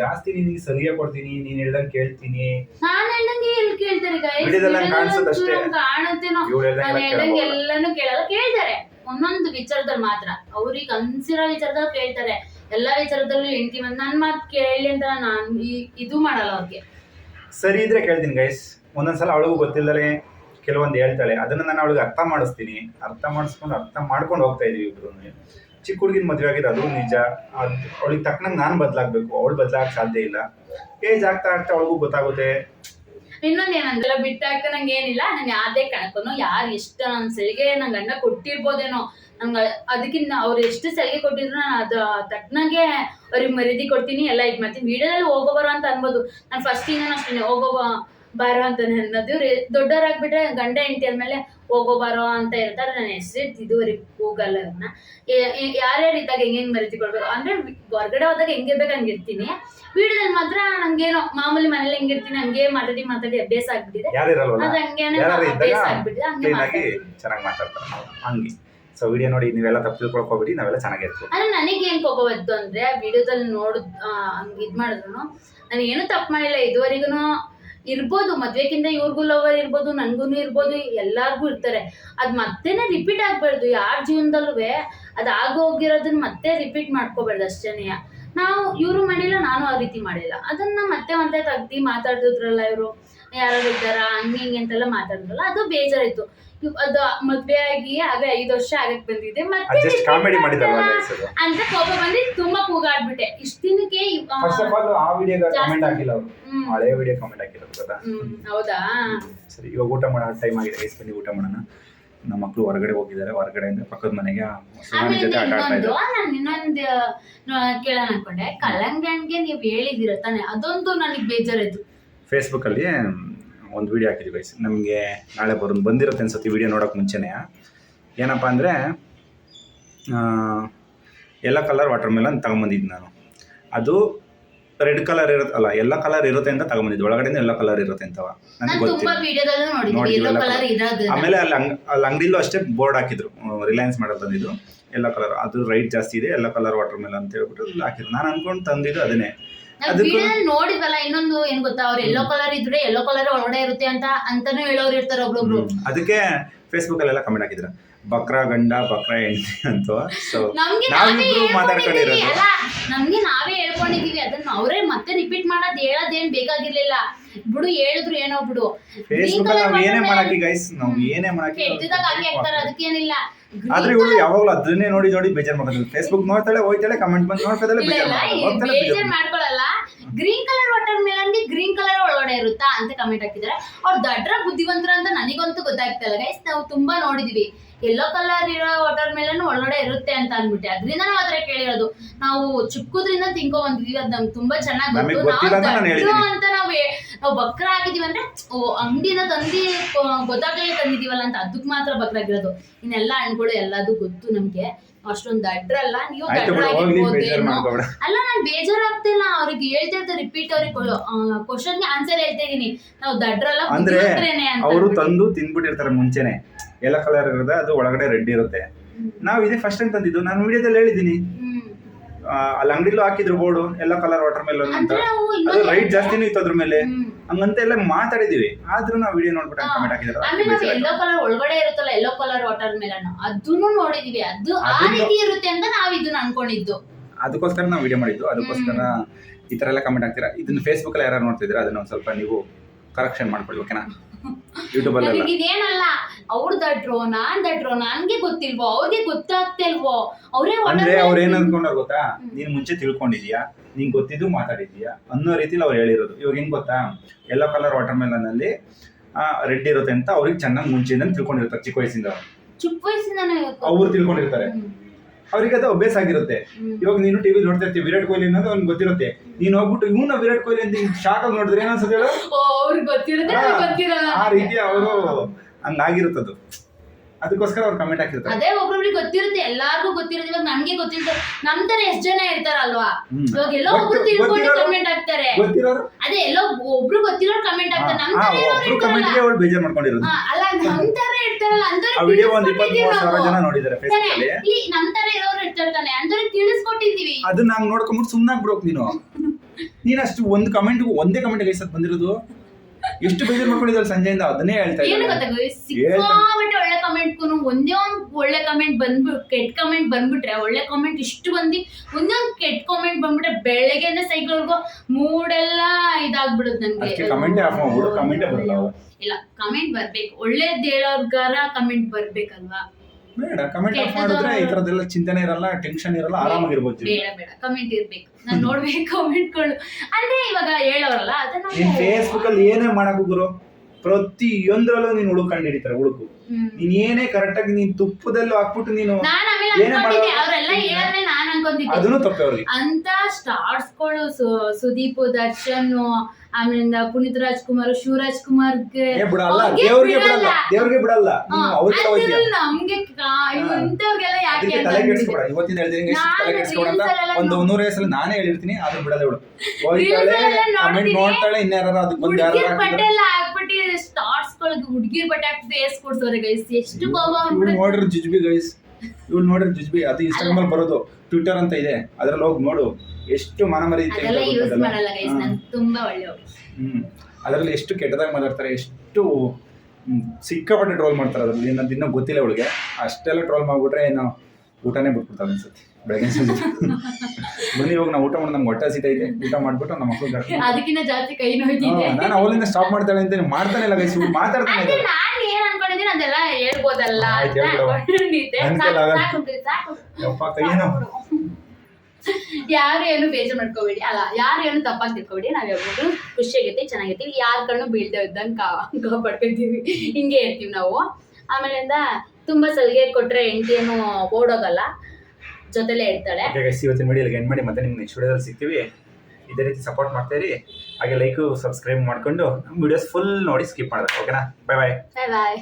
ಜಾಸ್ತಿ ನಿನಗೆ ಸಲಿಗೆ ಕೊಡ್ತೀನಿ ನೀನ್ ಹೇಳ್ದಂಗ್ ಕೇಳ್ತೀನಿ. ನಾನು ಹೇಳ್ದಂಗೆ ಎಲ್ಲಿ ಕೇಳ್ತಾರೆ guys? ವಿಡಿಯೋದಲ್ಲಿ ಹಂಗ್ ವಿಡಿಯೋದಲ್ಲಿ ಕಾಣ್ಸುತ್ತೆ ಅಷ್ಟೇ. ಒಂಚೂರು ಕಾಣುತ್ತೇನೋ. ಹೇಳ್ದಂಗೆಲ್ಲ ನಾನು ಹೇಳ್ದಂಗೆ ಕೇಳಲ್ಲ. ಎಲ್ಲಾನು ಕೇಳಲ್ಲ ಕೇಳ್ತಾರೆ. ಒಂದೊಂದು ವಿಚಾರದಲ್ಲಿ ಮಾತ್ರ. ಅವ್ರಿಗೆ ಅನ್ಸಿರೋ ವಿಚಾರದಲ್ಲಿ ಕೇಳ್ತಾರೆ. ಎಲ್ಲಾ ವಿಚಾರದಲ್ಲೂ ಹೆಂಡತಿ ಬಂದು ನನ್ ಮಾತ್ ಕೇಳಿ ಅಂತ ನಾನು ಇದು ಮಾಡಲ್ಲ ಅವ್ರಿಗೆ. ಸರಿ ಇದ್ರೆ ಕೇಳ್ತೀನಿ ಗೈಸ್ ಒಂದೊಂದ್ಸಲ ಅವಳಿಗೂ ಗೊತ್ತಿಲ್ಲದೆ ಕೆಲವೊಂದು ಹೇಳ್ತಾಳೆ, ಅದನ್ನ ನಾನು ಅವಳಿಗೆ ಅರ್ಥ ಮಾಡಿಸ್ತೀನಿ. ಅರ್ಥ ಮಾಡಿಸ್ಕೊಂಡು ಅರ್ಥ ಮಾಡ್ಕೊಂಡು ಹೋಗ್ತಾ ಇದೀವಿ ಇಬ್ರು ಚಿಕ್ಕ ಹುಡುಗಿನ ಮದುವೆ ಆಗಿದೆ ಅದು ನಿಜ. ಅವಳಿಗೆ ತಕ್ಕನಂಗೆ ನಾನು ಬದಲಾಗಬೇಕು, ಅವಳು ಬದಲಾಗಕ್ಕೆ ಸಾಧ್ಯ ಇಲ್ಲ. ಏಜ್ ಆಗ್ತಾ ಆಗ್ತಾ ಅವಳಿಗೂ ಗೊತ್ತಾಗುತ್ತೆ. ಇನ್ನೊಂದ್ ಏನಂದ್ರೆ ಬಿಟ್ಟಾಕ ನಂಗೆ ಏನಿಲ್ಲ ನಾನು ಯಾವ್ದೇ ಕಣಕನು, ಯಾರು ಇಷ್ಟ ನನ್ನ ಸಲಿಗೆ ನಂಗೆ ಗಂಡ ಕೊಟ್ಟಿರ್ಬೋದೇನೋ, ನಂಗೆ ಅದಕ್ಕಿಂತ ಅವ್ರು ಎಷ್ಟು ಸಲಿಗೆ ಕೊಟ್ಟಿದ್ರು ನಾನು ಅದು ತಕ್ಕನಾಗೆ ಅವ್ರಿಗೆ ಮರ್ಯಾದೆ ಕೊಡ್ತೀನಿ, ಎಲ್ಲ ಇದು ಮಾಡ್ತೀನಿ. ವಿಡಿಯೋದಲ್ಲಿ ಹೋಗೋ ಬರೋ ಅಂತ ಅನ್ಬೋದು. ನಾನು ಫಸ್ಟಿಂದ ಅಷ್ಟೇ ಹೋಗೋಬ ಬಾರೋ ಅಂತ ಅನ್ನೋದು ದೊಡ್ಡವರಾಗ್ಬಿಟ್ರೆ ಗಂಡ ಹೆಂಡತಿ ಆದ್ಮೇಲೆ ಹೋಗೋ ಬಾರೋ ಅಂತ ಇರ್ತಾರೆ ನಾನು ಹೆಸರು ಇದುವರೆಗೆ ಹೋಗಲ್ಲ ಅವ್ರನ್ನ ಯಾರ್ಯಾರು ಇದ್ದಾಗ ಹೆಂಗ್ ಹೆಂಗ್ ಮರ್ಯಾದೆ ಕೊಡ್ಬೇಕು? ಅಂದ್ರೆ ಹೊರಗಡೆ ಹೋದಾಗ ಹೆಂಗಿರ್ಬೇಕು ಹಂಗಿರ್ತೀನಿ ವೀಡಿಯೋದಲ್ಲಿ ಮಾತ್ರ ನಂಗೇನೋ ಮಾಮೂಲಿ ಮನೇಲಿ ಹೆಂಗಿರ್ತೀನಿ ಹಂಗೆ ಮಾತಾಡಿ ಮಾತಾಡಿ ಅಭ್ಯಾಸ ಆಗ್ಬಿಟ್ಟಿದೆ. ಅದು ಹಂಗೇನೆ ಅಭ್ಯಾಸ ಆಗ್ಬಿಟ್ಟಿದೆ ಹಂಗೆ ಮಾತಾಡ್ತೀನಿ. ಚೆನ್ನಾಗಿ ಮಾತಾಡ್ತಾರೆ ಹಂಗೆ. ಸೊ ವಿಡಿಯೋ ನೋಡಿ ನೀವೆಲ್ಲ ತಪ್ಪು ತಿಳ್ಕೊಳ್ಕೋಬೇಡಿ ನಾವೆಲ್ಲ ಚೆನ್ನಾಗಿರ್ತೀವಿ. ಅಂದ್ರೆ ನನಗೇನ್ ಕೋಪ ಬಂತು ಅಂದ್ರೆ ಆ ವಿಡಿಯೋದಲ್ಲಿ ನೋಡ್ ಇದು ಇದ್ ಮಾಡಿದ್ರು ನಾನು ಏನು ತಪ್ಪು ಮಾಡಿಲ್ಲ ಇದುವರೆಗೂ ಇರ್ಬೋದು ಮದ್ವೆಕ್ಕಿಂತ ಇವ್ರಿಗೂ ಲವರ್ ಇರ್ಬೋದು ನನ್ಗೂ ಇರ್ಬೋದು, ಎಲ್ಲಾರ್ಗೂ ಇರ್ತಾರೆ. ಅದ್ ಮತ್ತೆನೆ ರಿಪೀಟ್ ಆಗ್ಬಾರ್ದು. ಯಾರ ಜೀವನದಲ್ಲೂ ಅದ್ ಆಗೋಗಿರೋದನ್ನ ಮತ್ತೆ ರಿಪೀಟ್ ಮಾಡ್ಕೋಬಾರ್ದು ಅಷ್ಟೇನೆಯ ನಾವು, ಇವರು ಮಾಡಿಲ್ಲ, ನಾನು ಆ ರೀತಿ ಮಾಡಿಲ್ಲ. ಅದನ್ನ ಮತ್ತೆ ಮತ್ತೆ ತೆಗ್ದು ಮಾತಾಡಿದ್ರಲ್ಲ ಇವರು. ಯಾರು ಇದ್ದಾರಾ, ಹಂಗೆ ಹಿಂಗೆ ಅಂತೆಲ್ಲ ಮಾತಾಡಿದ್ರಲ್ಲ ಅದು ಬೇಜಾರಾಯ್ತು. ಅದು ಮದ್ವೆ ಆಗಿ ಅದೇ ಐದು ವರ್ಷ ಆಗಕ್ ಬಂದಿದೆ. ಮತ್ತೆ? ಅದು ಅಂತ ಕೋಪ ಬಂದಿ ತುಂಬಾ ಕೂಗಾಡ್ಬಿಟ್ಟೆ. ಇಷ್ಟ ದಿನಕ್ಕೆ ಇವ್- ಆ, ಫಸ್ಟ್ ಆಫ್ ಆಲ್ ಆ ವಿಡಿಯೋಗೆ ಜಾಸ್ತಿ- ಕಮೆಂಟ್ ಹಾಕಿಲ್ಲ ಅವರು. ಹ್ಮ್. ಹಳೆ ವಿಡಿಯೋ ಕಮೆಂಟ್ ಹಾಕಿರೋದು ಗೊತ್ತಾ? ಹ್ಮ್ ಹೌದಾ? ಸರಿ ಇವಾಗ ಊಟ ಮಾಡೋ ಟೈಮ್ ಆಗಿದೆ. ಗೈಸ್ ಬನ್ನಿ ಊಟ ಮಾಡೋಣ. ನಮ್ಮ ಮಕ್ಕಳು ಹೊರಗಡೆ ಹೋಗಿದ್ದಾರೆ. ಹೊರಗಡೆ ಅಂದ್ರೆ ಪಕ್ಕದ ಮನೆಗೆ ಸುಹಾನಿ ಆಮೇಲೆ ಜೊತೆ ಆಟ ಆಡ್ತಾ ಇನ್ನೊಂದು ಇದ್ದಾರೆ. ನಾನು ಇನ್ನೊಂದು ಕೇಳೋಣ ಅನ್ಕೊಂಡೆ. ಕಲ್ಲಂಗಣ್ಗೆ ನೀವು ಹೇಳಿದಿರ ತಾನೆ. ಅದೊಂದು ನನಗೆ ಫೇಸ್ಬುಕ್ ಫೇಸ್ಬುಕ್ಕಲ್ಲಿ ಒಂದು ವಿಡಿಯೋ ಹಾಕಿದ್ವಿ ಗೈಸ್ ನಮಗೆ ನಾಳೆ ಬರೋದು ಬಂದಿರುತ್ತೆ ಅನ್ಸುತ್ತೆ ವಿಡಿಯೋ ನೋಡೋಕೆ ಮುಂಚೆನೇ. ಏನಪ್ಪ ಅಂದರೆ ಎಲ್ಲ ಕಲರ್ ವಾಟರ್ ಮೆಲನ್ ತಗೊಂಬಂದಿದ್ದು ನಾನು. ಅದು ರೆಡ್ ಕಲರ್ ಇರುತ್ತೆ ಅಲ್ಲ ಎಲ್ಲ ಕಲರ್ ಇರುತ್ತೆ ಅಂತ ತಗೊಂಬಂದಿದ್ದು. ಒಳಗಡೆಯಿಂದ ಎಲ್ಲ ಕಲರ್ ಇರುತ್ತೆ ಅಂತವ. ನನಗೆ ನಾನು ಗೊತ್ತಿಲ್ಲ. ಆಮೇಲೆ ಅಲ್ಲಿ ಅಂಗ್ ಅಲ್ಲಿ ಅಂಗಡಿಲೂ ಅಷ್ಟೇ ಬೋರ್ಡ್ ಹಾಕಿದ್ರು. ರಿಲಯನ್ಸ್ ಮಾಡಲ್ ತಂದಿದ್ದು. ಎಲ್ಲ ಕಲರ್ ಅದು ರೈಟ್ ಜಾಸ್ತಿ ಇದೆ ಎಲ್ಲ ಕಲರ್ ವಾಟರ್ ಮೆಲನ್ ಅಂತ ಹೇಳ್ಬಿಟ್ಟು ಹಾಕಿದ್ರು. ನಾನು ಅನ್ಕೊಂಡು ತಂದಿದ್ದು ಅದನ್ನೇ. ನೋಡಿದ್ವಲ್ಲ ಇನ್ನೊಂದು ಏನ್ ಗೊತ್ತಾ? ಅವ್ರು ಎಲ್ಲೋ ಕಲರ್ ಇದ್ರೆ ಎಲ್ಲೋ ಕಲರ್ ಒಳಗಡೆ ಇರುತ್ತೆ ಅಂತ ಅಂತಾನು ಹೇಳೋರು ಇರ್ತಾರೆ ಒಬ್ರೊಬ್ರು. ಅದಕ್ಕೆ ಫೇಸ್ಬುಕ್ ಅಲ್ಲೆಲ್ಲ ಕಮೆಂಟ್ ಹಾಕಿದ್ರು. ಬಕ್ರ ಗಂಡ ಬಕ್ರ ಹೆಂಡತಿ ಅಂತ. ಸೊ ನಮ್ಗೆ ನಾವಿಬ್ರು ನಾವೇ ಮಾತಾಡ್ಕೊಂಡಿರೋದು. ಅಲ್ಲ ನಮ್ಗೆ ನಾವೇ ಹೇಳ್ಕೊಂಡಿದೀವಿ. ಅದನ್ನ ಅವರೇ ಮತ್ತೆ ರಿಪೀಟ್ ಮಾಡೋದ್ ಹೇಳೋದೇನ್ ಬೇಕಾಗಿರ್ಲಿಲ್ಲ. ಬಿಡು ಹೇಳಿದ್ರು ಏನೋ ಬಿಡು. ಫೇಸ್ಬುಕ್ ಅಲ್ಲಿ ನಾವು ಏನೇ ಮಾಡಾಕಿ ಗೈಸ್ ನಾವು ಏನೇ ಮಾಡಾಕಿ ಕೆಟ್ಟದಾಗ ಹಾಕಿ ಹಾಕ್ತಾರೆ ಅದಕ್ಕೇನಿಲ್ಲ. ಆದ್ರೆ ಇವಳು ಯಾವಾಗಲೂ ಅದನ್ನೇ ನೋಡಿ ನೋಡಿ ಬೇಜಾರ್ ಮಾಡ್ತಾರೆ ಫೇಸ್ಬುಕ್ ನೋಡ್ತಾಳೆ ಹೋಯ್ತಾಳೆ ಕಮೆಂಟ್ ಬಂದು ನೋಡ್ತಾಳೆ ಇಲ್ಲ ಬೇಜಾರ್ ಇಲ್ಲ ಮಾಡ್ತಾಳೆ ಈ ಹೋಗ್ತಾಳೆ ಬೇಜಾರ್ ಬೇಜಾರ್ ಮಾಡ್ಕೊಳಲ್ಲ. ಗ್ರೀನ್ ಕಲರ್ ವಾಟರ್ ಮೆಲನ್ಗೆ ಗ್ರೀನ್ ಕಲರ್ ಒಳಗಡೆ ಇರುತ್ತಾ ಅಂತ ಕಮೆಂಟ್ ಹಾಕಿದ್ದಾರೆ. ಅವ್ರು ದಡ್ರ ಬುದ್ಧಿವಂತರ ಅಂತ ನನಗಂತೂ ಗೊತ್ತಾಗ್ತಲ್ಲ ಗೈಸ್ ನಾವು ತುಂಬಾ ನೋಡಿದೀವಿ. ಎಲ್ಲೋ ಕಲರ್ ಇರೋ ವಾಟರ್ ಮೆಲನ್ ಒಳಗಡೆ ಇರುತ್ತೆ ಅಂತ ಅಂದ್ಬಿಟ್ಟೆ. ಅದ್ರಿಂದ ನಾವು ಹತ್ರ ಕೇಳಿರೋದು ನಾವು ಚಿಕ್ಕದ್ರಿಂದ ತಿನ್ಕೊ ಬಂದಿದೀವಿ. ಅದ್ ನಮ್ಗೆ ತುಂಬಾ ಚೆನ್ನಾಗಿ ಬಂತು ಗೊತ್ತು ನಾವು. ಅಂತ ನಾವು ನಾವು ಬಕ್ರ ಆಗಿದೀವಿ ಅಂದ್ರೆ ಓ ಅಂಗಡಿನ ತಂದಿ ಗೊತ್ತಾಗಲೇ ತಂದಿದೀವಲ್ಲ ಅಂತ ಅದಕ್ಕೆ ಮಾತ್ರ ಬಕ್ರಾಗಿರೋದು. ಇನ್ನೆಲ್ಲ ಹಣ್ಗಳು ಎಲ್ಲದೂ ಗೊತ್ತು ನಮ್ಗೆ. ಅಷ್ಟೊಂದು ದಡ್ರಲ್ಲ ನೀವು ಮಾಡ್ಕೊಬೇಡ. ಅಲ್ಲ ನಾನು ಬೇಜಾರಾಗ್ತಿಲ್ಲ ಅವ್ರಿಗೆ ಹೇಳ್ತಾ ಇರ್ತಾರೆ ರಿಪೀಟ್ ಅವ್ರಿಗೆ ಕ್ವಶನ್ ಆನ್ಸರ್ ಹೇಳ್ತಾ ಇದೀನಿ. ನಾವು ದಡ್ರಲ್ಲ ಅಂದ್ರೆ ಅವರು ತಂದು ತಿಂದ್ಬಿಟ್ಟಿರ್ತಾರೆ ಮುಂಚೆನೆ. ಎಲ್ಲ ಕಲರ್ ಇರುತ್ತೆ ಅದು ಒಳಗಡೆ ರೆಡ್ ಇರುತ್ತೆ. ನಾವು ಇದೇ ಫಸ್ಟ್ ಟೈಮ್ ತಂದಿದ್ದು. ನಾನು ವಿಡಿಯೋದಲ್ಲಿ ಹೇಳಿದ್ದೀನಿ. ಅಲ್ಲಿ ಅಂಗಡಿಲೂ ಹಾಕಿದ್ರು ಬೋರ್ಡು ಎಲ್ಲ ಕಲರ್ ವಾಟರ್ ಮೆಲನ್ ಅಂತ. ಅದು ರೈಟ್ ಜಾಸ್ತಿನೂ ಇತ್ತು ಅದ್ರ ಮೇಲೆ. ಹಂಗಂತ ಎಲ್ಲ ಮಾತಾಡಿದೀವಿ. ಆದ್ರೂ ನಾವು ವಿಡಿಯೋ ನೋಡ್ಬಿಟ್ಟು. ಕಮೆಂಟ್ ಹಾಕಿದ್ರು. ಆಮೇಲೆ ನಾವು ಎಲ್ಲೋ ಕಲರ್ ಒಳಗಡೆ ಇರುತ್ತಲ್ಲ ಎಲ್ಲೋ ಕಲರ್ ವಾಟರ್ ಮೆಲನ್ ಅದನ್ನು ನೋಡಿದೀವಿ. ಅದು ಆ ರೀತಿ ಇರುತ್ತೆ ಅಂತ ನಾವು ಇದನ್ನ ಅನ್ಕೊಂಡಿದ್ದು. ಅದಕ್ಕೋಸ್ಕರ ನಾವು ವಿಡಿಯೋ ಮಾಡಿದ್ದು. ಅದಕ್ಕೋಸ್ಕರ ಈ ತರ ಎಲ್ಲ ಕಮೆಂಟ್ ಹಾಕ್ತೀರಾ? ಇದನ್ನ ಫೇಸ್ಬುಕ್ ಅಲ್ಲಿ ಯಾರು ನೋಡ್ತಿದ್ರೆ ಅದನ್ನ ಒಂದ್ ಸ್ವಲ್ಪ ನೀವು ಕರೆಕ್ಷನ್ ಮಾಡ್ಕೊಳ್ಳಿ ಓಕೆನಾ ಯೂಟ್ಯೂಬ್ ಅಲ್ಲಿ ಇದೇನಲ್ಲ ಅವ್ರದ ದಡ್ರೋ ನಾನ್ ದಡ್ರೋ ನನ್ಗೆ ಗೊತ್ತಿಲ್ವೋ ಅವ್ರಿಗೆ ಗೊತ್ತಾಗ್ತಿಲ್ವೋ ಅವರೇ ಅಂದ್ರೆ ಅವ್ರು ಏನ್ ಅನ್ಕೊಂಡಾರ ಗೊತ್ತಾ? ನೀನ್ ಮುಂಚೆ ತಿಳ್ಕೊಂಡಿದ್ಯಾ? ನಿಂಗೆ ಗೊತ್ತಿದ್ದು ಮಾತಾಡಿದ್ಯಾ? ಅನ್ನೋ ರೀತಿಲಿ ಅವ್ರು ಹೇಳಿರೋದು. ಇವಾಗ ಹೆಂಗ್ ಗೊತ್ತಾ? ಎಲ್ಲೋ ಕಲರ್ ವಾಟರ್ ಮೆಲನ್ ಅಲ್ಲಿ ರೆಡ್ ಇರುತ್ತೆ ಅಂತ ಅವ್ರಿಗೆ ಚೆನ್ನಾಗಿ ಮುಂಚೆಯಿಂದ ತಿಳ್ಕೊಂಡಿರ್ತಾರೆ ಚಿಕ್ಕ ವಯಸ್ಸಿಂದ ಚಿಕ್ಕ ವಯಸ್ಸಿಂದ ಅವ್ರು ತಿಳ್ಕೊಂಡಿರ್ತಾರೆ. ಅವ್ರಿಗೆ ಅದು ಅಭ್ಯಾಸ ಆಗಿರುತ್ತೆ. ಇವಾಗ ನೀನು ಟಿವಿ ನೋಡ್ತಾ ಇರ್ತೀವಿ ವಿರಾಟ್ ಕೊಹ್ಲಿ ಅನ್ನೋದು ಅವ್ನಿಗೆ ಗೊತ್ತಿರುತ್ತೆ. ನೀನು ಹೋಗ್ಬಿಟ್ಟು ಇವ್ನ ವಿರಾಟ್ ಕೊಹ್ಲಿ ಅಂತ ಶಾಕ್ ಆಗಿ ನೋಡಿದ್ರೆ ಏನನ್ಸುತ್ತೆ ಹೇಳು? ಅವ್ರಿಗೆ ಗೊತ್ತಿರುತ್ತೆ ಆ ರೀತಿ ಅವರು ಹಂಗಾಗಿರುತ್ತದು. ಅದಕ್ಕೋಸ್ಕರ ಅವ್ರು ಕಮೆಂಟ್ ಹಾಕಿರ್ತಾರೆ. ಅದೇ ಒಬ್ರೊಬ್ರಿಗೆ ಗೊತ್ತಿರುತ್ತೆ ಎಲ್ಲಾರ್ಗೂ ಗೊತ್ತಿರುತ್ತೆ ಇವಾಗ ನಮ್ಗೆ ಗೊತ್ತಿರುತ್ತೆ. ನಮ್ ತರ ಎಷ್ಟ್ ಜನ ಇರ್ತಾರಲ್ವಾ ಹ್ಮ್. ಇವಾಗ ಎಲ್ಲೋ ಗೊತ್ತು- ಒಬ್ರು ತಿಳ್ಕೊಂಡು ಗೊತ್ತಿರೋರು- ಕಮೆಂಟ್ ಹಾಕ್ತಾರೆ. ಗೊತ್ತಿರೋರು ಅದೇ ಎಲ್ಲೋ ಒಬ್ರು ಗೊತ್ತಿರೋರು ಕಮೆಂಟ್ ಹಾಕ್ತಾರೆ. ನಮ್ ತರ ಇರೋರು ಒಬ್ರು ಇರ್ತಾರಲ್ಲ. ಕಮೆಂಟ್ಗೆ ಅವ್ಳು ಬೇಜಾರ್ ಮಾಡ್ಕೊಂಡಿರೋದು. ಹಾ, ಅಲ್ಲ ನಮ್ ತರ ಇರ್ತಾರಲ್ಲ ಆ ಅಂತವ್ರಿಗೆ ವಿಡಿಯೋ ಒಂದ್ ಇಪ್ಪತ್ತ್ ಮೂವತ್ತು ಸಾವಿರ. ಜನ ನೋಡಿದ್ದಾರೆ ತಾನೇ? ಫೇಸ್ಬುಕ್ ಅಲ್ಲಿ. ಇಲ್ಲಿ ನಮ್ ತರ ಇರೋರು ಇರ್ತಾರತಾನೆ ಅಂತವ್ರಿಗೆ ತಿಳಿಸ್ಕೊಟ್ಟಿದೀವಿ ಅದನ್ನ ಹಂಗ್ ನೋಡ್ಕೊಂಡ್ಬಿಟ್ಟು ಬ್ರೋಕ್ ನೀನು. ನೀನ್ ಅಷ್ಟು ಒಂದು ಕಮೆಂಟ್ ಒಂದೇ ಕಮೆಂಟ್ ಗೈಸತ್ ಬಂದಿರೋದು. ಎಷ್ಟು ಬೇಜಾರ್ ಮಾಡ್ಕೊಂಡಿದ್ದಾರೆ ಸಂಜೆಯಿಂದ? ಅದನ್ನೇ ಹೇಳ್ತಾ ಏನು ಇದ್ದಾರೆ ಗೊತ್ತಾ guys? ಸಿಕ್ಕಾಪಟ್ಟೆ ಒಳ್ಳೆ ಕಮೆಂಟ್ ಒಂದೇ ಒಂದು ಒಳ್ಳೆ ಕಮೆಂಟ್ ಬಂದ್ಬಿಟ್ಟು ಕೆಟ್ಟ ಕಮೆಂಟ್ ಬಂದ್ಬಿಟ್ರೆ ಒಳ್ಳೆ ಕಮೆಂಟ್ ಇಷ್ಟು ಬಂದಿ ಒಂದೇ ಒಂದು ಕೆಟ್ಟ ಕಮೆಂಟ್ ಬಂದ್ಬಿಟ್ರೆ ಬೆಳಗ್ಗೆಯಿಂದ ಸೈಕಲ್ಗೂ ಮೂಡೆಲ್ಲ ಇದಾಗ್ಬಿಡುತ್ತೆ ಅದಕ್ಕೆ ನನ್ಗೆ ಕಮೆಂಟೇ ಆಫ್ ಮಾಡ್ಬಿಡು ಕಮೆಂಟೇ ಬರಲ್ಲ. ಇಲ್ಲ ಕಮೆಂಟ್ ಬರ್ಬೇಕು. ಒಳ್ಳೇದ್ ಹೇಳೋರ್ಗಾರ ಕಮೆಂಟ್ ಬರ್ಬೇಕಲ್ವಾ? ಬೇಡ ಕಮೆಂಟ್ ಆಫ್ ಮಾಡಿದ್ರೆ ಈ ತರದೆಲ್ಲ ಚಿಂತನೆ ಇರಲ್ಲ ಟೆನ್ಷನ್ ಇರಲ್ಲ ಆರಾಮಾಗಿರ್ಬೋದು. ಬೇಡ ಬೇಡ ಕಮೆಂಟ್ ಇರ್ಬೇಕು ನಾನು ನೋಡ್ಬೇಕು [laughs] ಕಮೆಂಟ್ಗಳು ಅಂದ್ರೆ ಇವಾಗ ಹೇಳೋರಲ್ಲ ಅದನ್ನ ನೀನ್ ಫೇಸ್ಬುಕ್ ಅಲ್ಲಿ ಏನೇ ಮಾಡಕ್ ಗುರು ಪ್ರತಿಯೊಂದ್ರಲ್ಲೂ ನೀನು ಹುಡುಕ್ ಕಂಡು ಹಿಡಿತಾರೆ ಹುಡುಕು. ನೀನ್ ಏನೇ ಕರೆಕ್ಟ್ ಆಗಿ ನೀನ್ ತುಪ್ಪದಲ್ಲೂ ಹಾಕ್ಬಿಟ್ಟು ನೀನು ನಾನ್ ಆಮೇಲೆ ಏನೇ ಅನ್ಕೊಂಡಿದ್ದೆ? ಅವ್ರೆಲ್ಲ ಹೇಳಿದ್ರೆ ನಾನ್ ಅನ್ಕೊಂತಿದ್ದೆ ಅದನ್ನು ತಪ್ಪೆ ಅವ್ರಿಗೆ ಅಂತ ಸ್ಟಾರ್ಸ್ಗಳು ಸುದೀಪ್ ದರ್ಶನ್ ಆಮೇಲಿಂದ ಪುನೀತ್ ರಾಜ್ಕುಮಾರ್ ಶಿವರಾಜ್ ಕುಮಾರ್ಗೆ. ಏ ಬಿಡಲ್ಲ. ದೇವ್ರಿಗೆ ಬಿಡಲ್ಲ. ದೇವ್ರಿಗೆ ನಮ್ಗೆ ಇವ್. ಇಂಥವ್ರಿಗೆಲ್ಲ ಯಾಕೆ ತಲೆ ಕೆಡಿಸ್ಕೊಡ ಇವತ್ತಿನ ಹೇಳ್ತೀನಿ ತಲೆ ಒಂದು ನೂರ ಸಲ ನಾನೇ ಹೇಳಿರ್ತೀನಿ ಆದ್ರೂ ಬಿಡಲ್ಲ ಇವಳು ಕಮೆಂಟ್. ನೋಡ್ತಾಳೆ ಇನ್ಯಾರು ಅದಕ್ಕೆ ಬಂದು ಯಾರು ಬಟ್ಟೆ ಎಲ್ಲ ಹಾಕ್ಬಿಟ್ಟು ಸ್ಟಾರ್ಸ್ ಗಳಿಗೆ ಹುಡ್ಗಿರ್ ಬಟ್ಟೆ ಹಾಕ್ಬಿಟ್ಟು ಏಸ್ ಕೊಡ್ಸೋರೆ ಗೈಸ್ ಎಷ್ಟು ಬಾಬಾ. ನೋಡ್ರಿ ಜುಜ್ಬಿ ಗೈಸ್ ಇವ್ಳು ನೋಡ್ರಿ ಜುಜ್ಬಿ ಅದು ಇನ್ಸ್ಟಾಗ್ರಾಮ್ ಅಲ್ಲಿ ಬರೋದು. ಟ್ವಿಟರ್ ಅಂತ ಇದೆ. ಅದ್ರಲ್ಲಿ ಹೋಗಿ ನೋಡು. ಎಷ್ಟು ಮನಮರೀತಿ. ತುಂಬಾ ಒಳ್ಳೆಯವ್ರು ಹ್ಮ್. ಅದರಲ್ಲಿ ಎಷ್ಟು ಕೆಟ್ಟದಾಗಿ ಮಾತಾಡ್ತಾರೆ ಎಷ್ಟು ಸಿಕ್ಕಾಪಟ್ಟೆ ಟ್ರೋಲ್ ಮಾಡ್ತಾರೆ ಅದ್ರಲ್ಲಿ. ದಿನ ಇನ್ನೂ ಗೊತ್ತಿಲ್ಲ ಅವಳಿಗೆ. ಅಷ್ಟೆಲ್ಲ ಟ್ರೋಲ್ ಮಾಡ್ಬಿಟ್ರೆ ಏನು ಊಟನೇ ಬಿಟ್ಬಿಡ್ತಾವೆ ಅನ್ಸುತ್ತೆ. ಬೆಳಗ್ಗೆ ಸಂಜೆ [laughs] ಬನ್ನಿ ಇವಾಗ ನಾವು ಊಟ ಮಾಡಿ ನಮ್ಗೆ ಹೊಟ್ಟೆ ಇದೆ. ಊಟ ಮಾಡ್ಬಿಟ್ಟು ನಮ್ಮ ಮಕ್ಕಳು ನಾನು ಅವಳಿಂದ ಸ್ಟಾಪ್ ಮಾಡ್ತಾಳೆ ಅಂತ ಮಾಡ್ತಾನೆ ಇಲ್ಲ ಗೈಸ್ ಮಾತಾಡ್ತಾನೆ ಅಂದ್ರೆ ಇದ್ದಾರೆ ನಾನ್ ಏನ್ ಅನ್ಕೊಂಡಿದ್ದೀನಿ ಅದೆಲ್ಲ ಹೇಳ್ಬೋದಲ್ಲ ಆಯ್ತು, ಅಂತ ಹೇಳ್ಬಿಡು. ಅನ್ಕೊಂಡಿದ್ದೆ. ಅನ್ಕಲ್ ಸಾಕು, ಆಗಲ್ಲ. ಸಾಕು ಬಿಡಿ, ಸಾಕು. ಯಪ್ಪ ಕೈಯೇನೋ ಯಾರು ಏನು ಬೇಜಾರ್ ಮಾಡ್ಕೋಬೇಡಿ. ಅಲ್ಲ ಯಾರು ಏನು ತಪ್ಪಾಗಿ ತಿಳ್ಕೊಬೇಡಿ. ನಾವ್ ಖುಷಿ ಖುಷಿಯಾಗೈತಿ ಚೆನ್ನಾಗೈತಿ ಯಾರ ಕಣ್ಣು ಬೀಳ್ದೇ ಇದ್ದಂಗೆ ಕಾ ಕಾಪಾಡ್ಕೊತೀವಿ. ಹಿಂಗೆ ಇರ್ತೀವಿ ನಾವು. ಆಮೇಲಿಂದ ತುಂಬಾ ಸಲಿಗೆ ಕೊಟ್ರೆ ಹೆಂಡತಿ ಏನು ಓಡೋಗಲ್ಲ. ಜೊತೆಲೇ ಇರ್ತಾಳೆ. ಓಕೆ ಗೈಸ್ ಇವತ್ತಿನ ಎಂಡ್ ಮಾಡಿ ಮತ್ತೆ ನಿಮ್ಗೆ ನೆಕ್ಸ್ಟ್ ವಿಡಿಯೋದಲ್ಲಿ ಸಿಗ್ತೀವಿ. ಇದೇ ರೀತಿ ಸಪೋರ್ಟ್ ಮಾಡ್ತಾ ಇರಿ. ಹಾಗೆ ಲೈಕು ಸಬ್ಸ್ಕ್ರೈಬ್ ಮಾಡ್ಕೊಂಡು ವಿಡಿಯೋಸ್ ಫುಲ್ ನೋಡಿ ಸ್ಕಿಪ್ ಮಾಡಿದ್ರೆ ಓಕೆನಾ ಬಾಯ್ ಬಾಯ್ ಬಾಯ್ ಬಾಯ್